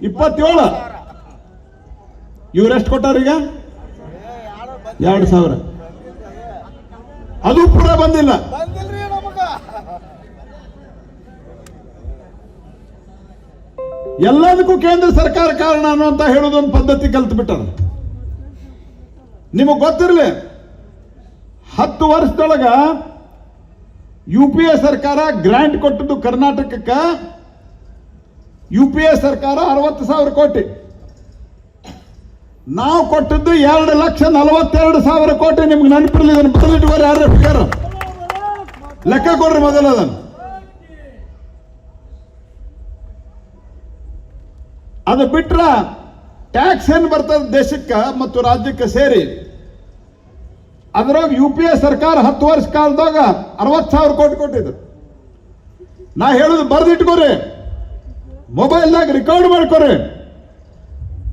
ಇಪ್ಪತ್ತೇಳು. ಇವ್ರೆಷ್ಟು ಕೊಟ್ಟಾರೀಗ ಎರಡು ಸಾವಿರ. ಅದು ಕೂಡ ಬಂದಿಲ್ಲ. ಎಲ್ಲದಕ್ಕೂ ಕೇಂದ್ರ ಸರ್ಕಾರ ಕಾರಣ ಅನ್ನುವಂತ ಹೇಳೋದೊಂದು ಪದ್ಧತಿ ಕಲ್ತು ಬಿಟ್ಟಾರ ನಿಮಗೆ ಗೊತ್ತಿರಲಿ, ಹತ್ತು ವರ್ಷದೊಳಗ ಯು ಪಿ ಎ ಸರ್ಕಾರ ಗ್ರಾಂಟ್ ಕೊಟ್ಟದ್ದು ಕರ್ನಾಟಕಕ್ಕೆ, ಯು ಪಿ ಎ ಸರ್ಕಾರ ಅರವತ್ತು ಸಾವಿರ ಕೋಟಿ. ನಾವು ಕೊಟ್ಟದ್ದು ಎರಡು ಲಕ್ಷ ನಲವತ್ತೆರಡು ಸಾವಿರ ಕೋಟಿ, ನಿಮ್ಗೆ ನೆನಪಿರಲಿ ಇದನ್ನು ಬದಲಿಟ್ಕೋರಿ ಯಾರು ಲೆಕ್ಕ ಕೊಡ್ರಿ ಮೊದಲು ಅದನ್ನು. ಅದು ಬಿಟ್ರ ಟ್ಯಾಕ್ಸ್ ಏನು ಬರ್ತದೆ ದೇಶಕ್ಕೆ ಮತ್ತು ರಾಜ್ಯಕ್ಕೆ ಸೇರಿ? ಅದ್ರಾಗ ಯು ಪಿ ಎ ಸರ್ಕಾರ ಹತ್ತು ವರ್ಷ ಕಾಲದಾಗ ಅರವತ್ತು ಸಾವಿರ ಕೋಟಿ ಕೊಟ್ಟಿದ್ರು ನಾ ಹೇಳುದು ಬರ್ದಿಟ್ಕೋರಿ. ಮೊಬೈಲ್ದಾಗ ರೆಕಾರ್ಡ್ ಮಾಡ್ಕೋರಿ.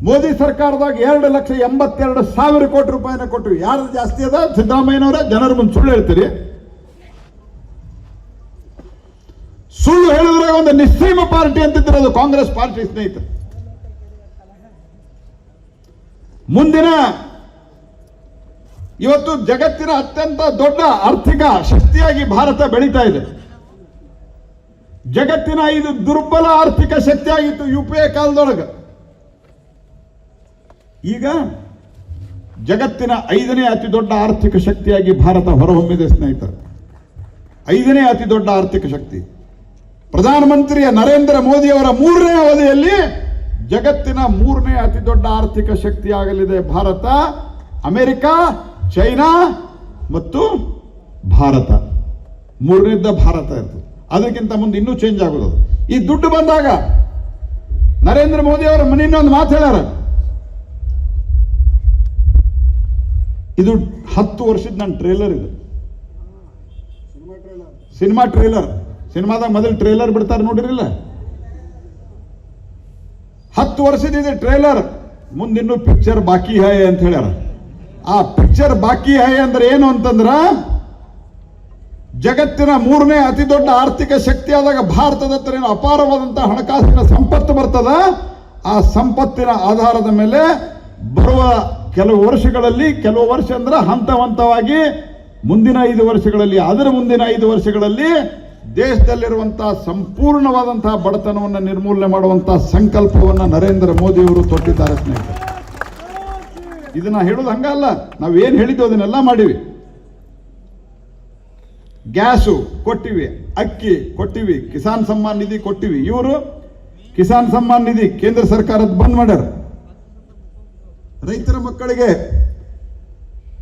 ಮೋದಿ ಸರ್ಕಾರದಾಗ ಎರಡು ಲಕ್ಷ ಎಂಬತ್ತೆರಡು ಸಾವಿರ ಕೋಟಿ ರೂಪಾಯಿನ ಕೊಟ್ಟರು ಯಾರು ಜಾಸ್ತಿ ಅದ? ಸಿದ್ದರಾಮಯ್ಯನವರ? ಜನರ ಮುಂದೆ ಸುಳ್ಳು ಹೇಳ್ತೀರಿ. ಸುಳ್ಳು ಹೇಳಿದ್ರೆ ಒಂದು ನಿಸ್ಸೀಮ ಪಾರ್ಟಿ ಅಂತಿದ್ರೆ ಅದು ಕಾಂಗ್ರೆಸ್ ಪಾರ್ಟಿ ಸ್ನೇಹಿತರು. ಮುಂದಿನ ಇವತ್ತು ಜಗತ್ತಿನ ಅತ್ಯಂತ ದೊಡ್ಡ ಆರ್ಥಿಕ ಶಕ್ತಿಯಾಗಿ ಭಾರತ ಬೆಳೀತಾ ಇದೆ. ಜಗತ್ತಿನ ಐದು ದುರ್ಬಲ ಆರ್ಥಿಕ ಶಕ್ತಿಯಾಗಿತ್ತು ಯು ಪಿ ಎ ಕಾಲದೊಳಗೆ. ಈಗ ಜಗತ್ತಿನ ಐದನೇ ಅತಿ ದೊಡ್ಡ ಆರ್ಥಿಕ ಶಕ್ತಿಯಾಗಿ ಭಾರತ ಹೊರಹೊಮ್ಮಿದೆ ಸ್ನೇಹಿತರೆ. ಐದನೇ ಅತಿ ದೊಡ್ಡ ಆರ್ಥಿಕ ಶಕ್ತಿ. ಪ್ರಧಾನಮಂತ್ರಿಯ ನರೇಂದ್ರ ಮೋದಿ ಅವರ ಮೂರನೇ ಅವಧಿಯಲ್ಲಿ ಜಗತ್ತಿನ ಮೂರನೇ ಅತಿ ದೊಡ್ಡ ಆರ್ಥಿಕ ಶಕ್ತಿ ಆಗಲಿದೆ ಭಾರತ, ಅಮೆರಿಕ, ಚೈನಾ ಮತ್ತು ಭಾರತ. ಮೂರನೇದ್ದ ಭಾರತ ಇರ್ತದೆ. ಅದಕ್ಕಿಂತ ಮುಂದೆ ಇನ್ನೂ ಚೇಂಜ್ ಆಗೋದು ಈ ದುಡ್ಡು ಬಂದಾಗ ನರೇಂದ್ರ ಮೋದಿ ಅವರ ಮನೆಯಿಂದ ಇನ್ನೊಂದು ಮಾತು ಹೇಳ್ಯಾರ. ಇದು ಹತ್ತು ವರ್ಷದ ನನ್ನ ಟ್ರೇಲರ್ ಇದು. ಸಿನಿಮಾ ಟ್ರೇಲರ್ ಸಿನಿಮಾದಾಗ ಮೊದಲು ಟ್ರೇಲರ್ ಬಿಡ್ತಾರೆ ನೋಡಿರಿಲ್ಲ ಹತ್ತು ವರ್ಷದ ಇದೆ ಟ್ರೇಲರ್ ಮುಂದಿನ್ನೂ ಪಿಕ್ಚರ್ ಬಾಕಿ ಹೈ ಅಂತ ಹೇಳ್ಯಾರ. ಆ ಪಿಕ್ಚರ್ ಬಾಕಿ ಹೈ ಅಂದ್ರೆ ಏನು ಅಂತಂದ್ರ, ಜಗತ್ತಿನ ಮೂರನೇ ಅತಿ ದೊಡ್ಡ ಆರ್ಥಿಕ ಶಕ್ತಿ ಆದಾಗ ಭಾರತದ ಹತ್ರ ಏನು ಅಪಾರವಾದಂತಹ ಹಣಕಾಸಿನ ಸಂಪತ್ತು ಬರ್ತದ, ಆ ಸಂಪತ್ತಿನ ಆಧಾರದ ಮೇಲೆ ಬರುವ ಕೆಲವು ವರ್ಷಗಳಲ್ಲಿ, ಕೆಲವು ವರ್ಷ ಅಂದ್ರೆ ಹಂತ ಹಂತವಾಗಿ ಮುಂದಿನ ಐದು ವರ್ಷಗಳಲ್ಲಿ, ಅದರ ಮುಂದಿನ ಐದು ವರ್ಷಗಳಲ್ಲಿ ದೇಶದಲ್ಲಿರುವಂತಹ ಸಂಪೂರ್ಣವಾದಂತಹ ಬಡತನವನ್ನು ನಿರ್ಮೂಲನೆ ಮಾಡುವಂತಹ ಸಂಕಲ್ಪವನ್ನು ನರೇಂದ್ರ ಮೋದಿಯವರು ತೊಟ್ಟಿದ್ದಾರೆ ಸ್ನೇಹಿತರೆ. ಇದನ್ನ ಹೇಳೋದು ಹಂಗಲ್ಲ ನಾವೇನು ಹೇಳಿದ್ವಿ ಅದನ್ನೆಲ್ಲ ಮಾಡಿವಿ. ಗ್ಯಾಸು ಕೊಟ್ಟಿವಿ, ಅಕ್ಕಿ ಕೊಟ್ಟಿವಿ, ಕಿಸಾನ್ ಸಮ್ಮಾನ್ ನಿಧಿ ಕೊಟ್ಟಿವಿ. ಇವರು ಕಿಸಾನ್ ಸಮ್ಮಾನ್ ನಿಧಿ ಕೇಂದ್ರ ಸರ್ಕಾರದ ಬಂದ್ ಮಾಡ್ಯಾರ. ರೈತರ ಮಕ್ಕಳಿಗೆ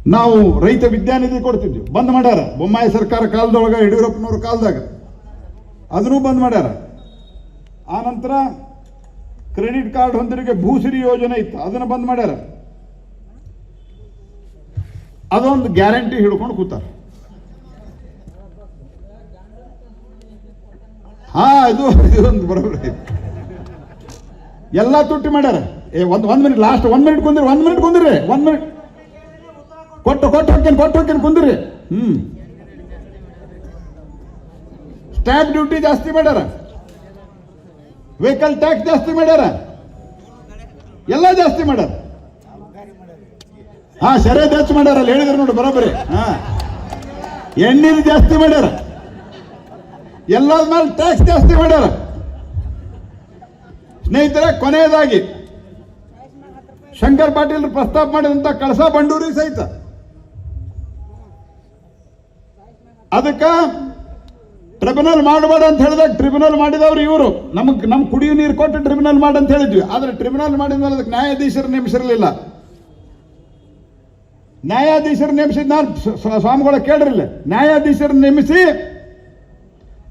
ನಾವು ರೈತ ವಿದ್ಯಾನಿಧಿ ಕೊಡ್ತಿದ್ವಿ. ಬಂದ್ ಮಾಡ್ಯಾರ. ಬೊಮ್ಮಾಯಿ ಸರ್ಕಾರ ಕಾಲದೊಳಗ ಯಡಿಯೂರಪ್ಪನವ್ರ ಕಾಲದಾಗ. ಅದನ್ನೂ ಬಂದ್ ಮಾಡ್ಯಾರ. ಆ ನಂತರ ಕ್ರೆಡಿಟ್ ಕಾರ್ಡ್ ಹೊಂದಿರಿಗೆ ಭೂಸಿರಿ ಯೋಜನೆ ಇತ್ತು, ಅದನ್ನು ಬಂದ್ ಮಾಡ್ಯಾರ. ಅದೊಂದು ಗ್ಯಾರಂಟಿ ಹಿಡ್ಕೊಂಡು ಕೂತಾರ. ಹಾ, ಇದು ಇದೊಂದು ಬರೋಬ್ರಿ ಎಲ್ಲ ತುಟ್ಟಿ ಮಾಡ್ಯಾರ. ಏ, ಒಂದು ಒಂದು ಮಿನಿಟ್ ಲಾಸ್ಟ್ ಒಂದು ಮಿನಿಟ್ ಕುಂದಿರಿ, ಒಂದು ಮಿನಿಟ್ ಕುಂದಿರಿ, ಒಂದು ಮಿನಿಟ್. ಕೊಟ್ಟು ಕೊಟ್ಟು ಹೋಗ್ತೇನೆ ಕೊಟ್ಟು ಹೋಗ್ತೇನೆ ಕುಂದಿರಿ. ಹ್ಮ್. ಸ್ಟ್ಯಾಂಪ್ ಡ್ಯೂಟಿ ಜಾಸ್ತಿ ಮಾಡ್ಯಾರ? ವೆಹಿಕಲ್ ಟ್ಯಾಕ್ಸ್ ಜಾಸ್ತಿ ಮಾಡ್ಯಾರ? ಎಲ್ಲ ಜಾಸ್ತಿ ಮಾಡ್ಯಾರ? ಹಾ ಸರಿ ಜಾಸ್ತಿ ಮಾಡ್ಯಾರ ಅಲ್ಲಿ ಹೇಳಿದ್ರು ನೋಡಿ ಬರೋಬ್ಬರಿ. ಹಾ. ಎಣ್ಣೀರು ಜಾಸ್ತಿ ಮಾಡ್ಯಾರ? ಎಲ್ಲದ ಮೇಲೆ ಟ್ಯಾಕ್ಸ್ ಜಾಸ್ತಿ ಮಾಡ್ಯಾರ? ಸ್ನೇಹಿತರೆ, ಕೊನೆಯದಾಗಿ, ಶಂಕರ್ ಪಾಟೀಲ್ ಪ್ರಸ್ತಾಪ ಮಾಡಿದಂತ ಕಳಸಾ ಬಂಡೂರಿ ಸಹಿತ. ಅದಕ್ಕ ಟ್ರಿಬ್ಯುನಲ್ ಮಾಡಬೇಡ ಅಂತ ಹೇಳಿದಾಗ ಟ್ರಿಬ್ಯುನಲ್ ಮಾಡಿದವರು ಇವರು. ನಮಗೆ, ನಮ್ ಕುಡಿಯೋ ನೀರು ಕೊಟ್ಟು ಟ್ರಿಬ್ಯುನಲ್ ಮಾಡಿ ಅಂತ ಹೇಳಿದ್ವಿ. ಆದ್ರೆ ಟ್ರಿಬ್ಯುನಲ್ ಮಾಡಿದ ಮೇಲೆ ಅದಕ್ಕೆ ನ್ಯಾಯಾಧೀಶರು ನೇಮಿಸಿರಲಿಲ್ಲ. ನ್ಯಾಯಾಧೀಶರು ನೇಮಿಸಿದ ನಾನು ಸ್ವಾಮಿಗಳ ಕೇಳಿರಲಿಲ್ಲ ನ್ಯಾಯಾಧೀಶರು ನೇಮಿಸಿ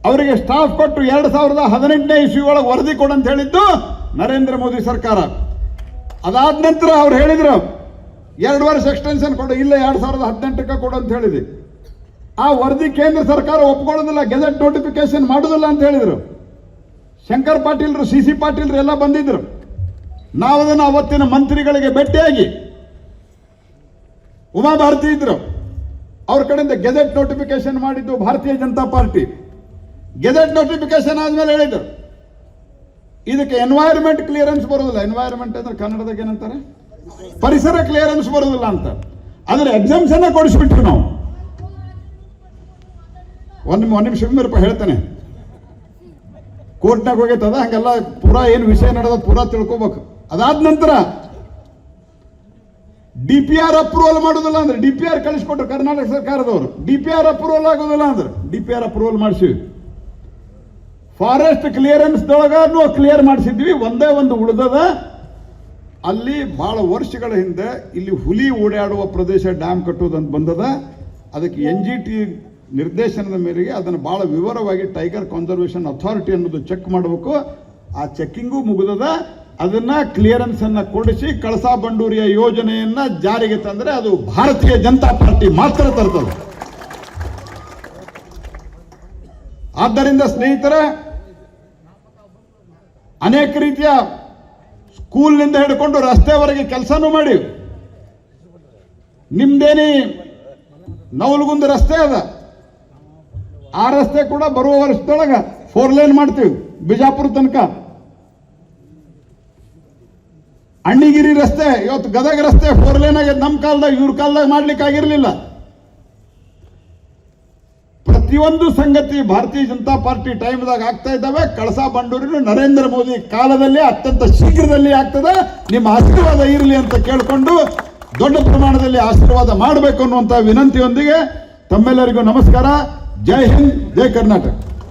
ಅವರಿಗೆ ಸ್ಟಾಫ್ ಕೊಟ್ಟು ಎರಡು ಸಾವಿರದ ಹದಿನೆಂಟನೇ ಇಸ್ವಿ ಒಳಗೆ ವರದಿ ಕೊಡು ಅಂತ ಹೇಳಿದ್ದು ನರೇಂದ್ರ ಮೋದಿ ಸರ್ಕಾರ. ಅದಾದ ನಂತರ ಅವ್ರು ಹೇಳಿದ್ರು, ಎರಡು ವರ್ಷ ಎಕ್ಸ್ಟೆನ್ಷನ್ ಕೊಡು, ಇಲ್ಲ ಎರಡು ಸಾವಿರದ ಹದಿನೆಂಟಕ್ಕೆ ಕೊಡು ಅಂತ ಹೇಳಿದ್ವಿ. ಆ ವರದಿ ಕೇಂದ್ರ ಸರ್ಕಾರ ಒಪ್ಕೊಳ್ಳೋದಿಲ್ಲ, ಗೆಜೆಟ್ ನೋಟಿಫಿಕೇಶನ್ ಮಾಡೋದಿಲ್ಲ ಅಂತ ಹೇಳಿದ್ರು. ಶಂಕರ್ ಪಾಟೀಲ್ರು, ಸಿ ಸಿ ಪಾಟೀಲ್ರು ಎಲ್ಲ ಬಂದಿದ್ರು. ನಾವು ಅದನ್ನು ಅವತ್ತಿನ ಮಂತ್ರಿಗಳಿಗೆ ಭೇಟಿಯಾಗಿ ಉಮಾ ಭಾರತಿ ಇದ್ರು. ಅವ್ರ ಕಡೆಯಿಂದ ಗೆಜೆಟ್ ನೋಟಿಫಿಕೇಶನ್ ಮಾಡಿದ್ದು ಭಾರತೀಯ ಜನತಾ ಪಾರ್ಟಿ. ಗೆಜೆಟ್ ನೋಟಿಫಿಕೇಶನ್ ಆದ್ಮೇಲೆ ಹೇಳಿದರು. ಇದಕ್ಕೆ ಎನ್ವೈರನ್ಮೆಂಟ್ ಕ್ಲಿಯರೆನ್ಸ್ ಬರೋದಿಲ್ಲ ಎನ್ವೈರ್ಮೆಂಟ್ ಅಂದ್ರೆ ಕನ್ನಡದಾಗ ಏನಂತಾರೆ? ಪರಿಸರ ಕ್ಲಿಯರೆನ್ಸ್ ಬರೋದಿಲ್ಲ ಅಂತ. ಅದ್ರ ಎಕ್ಸಾಮ್ಸನ್ನ ಕೊಡಿಸ್ಬಿಟ್ರು ನಾವು. ಒಂದು ಒಂದು ನಿಮಿಷ ರೂಪಾಯಿ ಹೇಳ್ತಾನೆ. ಕೋರ್ಟ್ನಾಗ ಹೋಗೈತದ ಹಂಗೆಲ್ಲ ಪೂರಾ ಏನು ವಿಷಯ ನಡೆದ ಪೂರಾ ತಿಳ್ಕೊಬೇಕು. ಅದಾದ ನಂತರ ಡಿ ಪಿ ಆರ್ ಅಪ್ರೂವಲ್ ಮಾಡೋದಿಲ್ಲ ಅಂದ್ರೆ ಡಿ ಪಿ ಆರ್ ಕಳಿಸ್ಕೊಟ್ರು ಕರ್ನಾಟಕ ಸರ್ಕಾರದವರು. ಡಿ ಪಿ ಆರ್ ಅಪ್ರೂವಲ್ ಆಗೋದಿಲ್ಲ ಅಂದ್ರೆ ಡಿ ಪಿ ಆರ್ ಅಪ್ರೂವಲ್ ಮಾಡಿಸಿವಿ. ಫಾರೆಸ್ಟ್ ಕ್ಲಿಯರೆನ್ಸ್ ನಾವು ಕ್ಲಿಯರ್ ಮಾಡಿಸಿದ್ವಿ, ಒಂದೇ ಒಂದು ಉಳಿದದ. ಅಲ್ಲಿ ಬಹಳ ವರ್ಷಗಳ ಹಿಂದೆ ಇಲ್ಲಿ ಹುಲಿ ಓಡಾಡುವ ಪ್ರದೇಶ ಡ್ಯಾಮ್ ಕಟ್ಟುವುದಂತ ಬಂದದ. ಅದಕ್ಕೆ ಎನ್ ಜಿ ಟಿ ನಿರ್ದೇಶನದ ಮೇರೆಗೆ ಅದನ್ನು ಬಹಳ ವಿವರವಾಗಿ ಟೈಗರ್ ಕನ್ಸರ್ವೇಷನ್ ಅಥಾರಿಟಿ ಅನ್ನೋದು ಚೆಕ್ ಮಾಡಬೇಕು. ಆ ಚೆಕ್ಕಿಂಗು ಮುಗಿದದ. ಅದನ್ನ ಕ್ಲಿಯರೆನ್ಸ್ ಅನ್ನ ಕೊಡಿಸಿ ಕಳಸಾ ಬಂಡೂರಿಯ ಯೋಜನೆಯನ್ನ ಜಾರಿಗೆ ತಂದ್ರೆ ಅದು ಭಾರತೀಯ ಜನತಾ ಪಾರ್ಟಿ ಮಾತ್ರ ತರ್ತದೆ. ಆದ್ದರಿಂದ ಸ್ನೇಹಿತರ, ಅನೇಕ ರೀತಿಯ ಸ್ಕೂಲ್ನಿಂದ ಹಿಡ್ಕೊಂಡು ರಸ್ತೆವರೆಗೆ ಕೆಲಸನೂ ಮಾಡಿ. ನಿಮ್ದೇನಿ ನವಲಗುಂದ ರಸ್ತೆ ಅದ? ಆ ರಸ್ತೆ ಕೂಡ ಬರುವ ವರ್ಷದೊಳಗೆ ಫೋರ್ ಲೈನ್ ಮಾಡ್ತೀವಿ, ಬಿಜಾಪುರ ತನಕ. ಅಣ್ಣಿಗಿರಿ ರಸ್ತೆ, ಇವತ್ತು ಗದಗ ರಸ್ತೆ ಫೋರ್ ಲೈನ್ ಆಗ್ಯದ ನಮ್ಮ ಕಾಲದಾಗ, ಇವ್ರ ಕಾಲದಾಗ ಮಾಡ್ಲಿಕ್ಕೆ ಆಗಿರಲಿಲ್ಲ. ಪ್ರತಿಯೊಂದು ಸಂಗತಿ ಭಾರತೀಯ ಜನತಾ ಪಾರ್ಟಿ ಟೈಮ್ದಾಗ ಆಗ್ತಾ ಇದ್ದಾವೆ. ಕಳಸಾ ಬಂಡೂರಿನ ನರೇಂದ್ರ ಮೋದಿ ಕಾಲದಲ್ಲಿ ಅತ್ಯಂತ ಶೀಘ್ರದಲ್ಲಿ ಆಗ್ತದೆ. ನಿಮ್ಮ ಆಶೀರ್ವಾದ ಇರಲಿ ಅಂತ ಕೇಳಿಕೊಂಡು ದೊಡ್ಡ ಪ್ರಮಾಣದಲ್ಲಿ ಆಶೀರ್ವಾದ ಮಾಡಬೇಕು ಅನ್ನುವಂಥ ವಿನಂತಿಯೊಂದಿಗೆ ತಮ್ಮೆಲ್ಲರಿಗೂ ನಮಸ್ಕಾರ. ಜೈ ಹಿಂದ್ ಜೈ ಕರ್ನಾಟಕ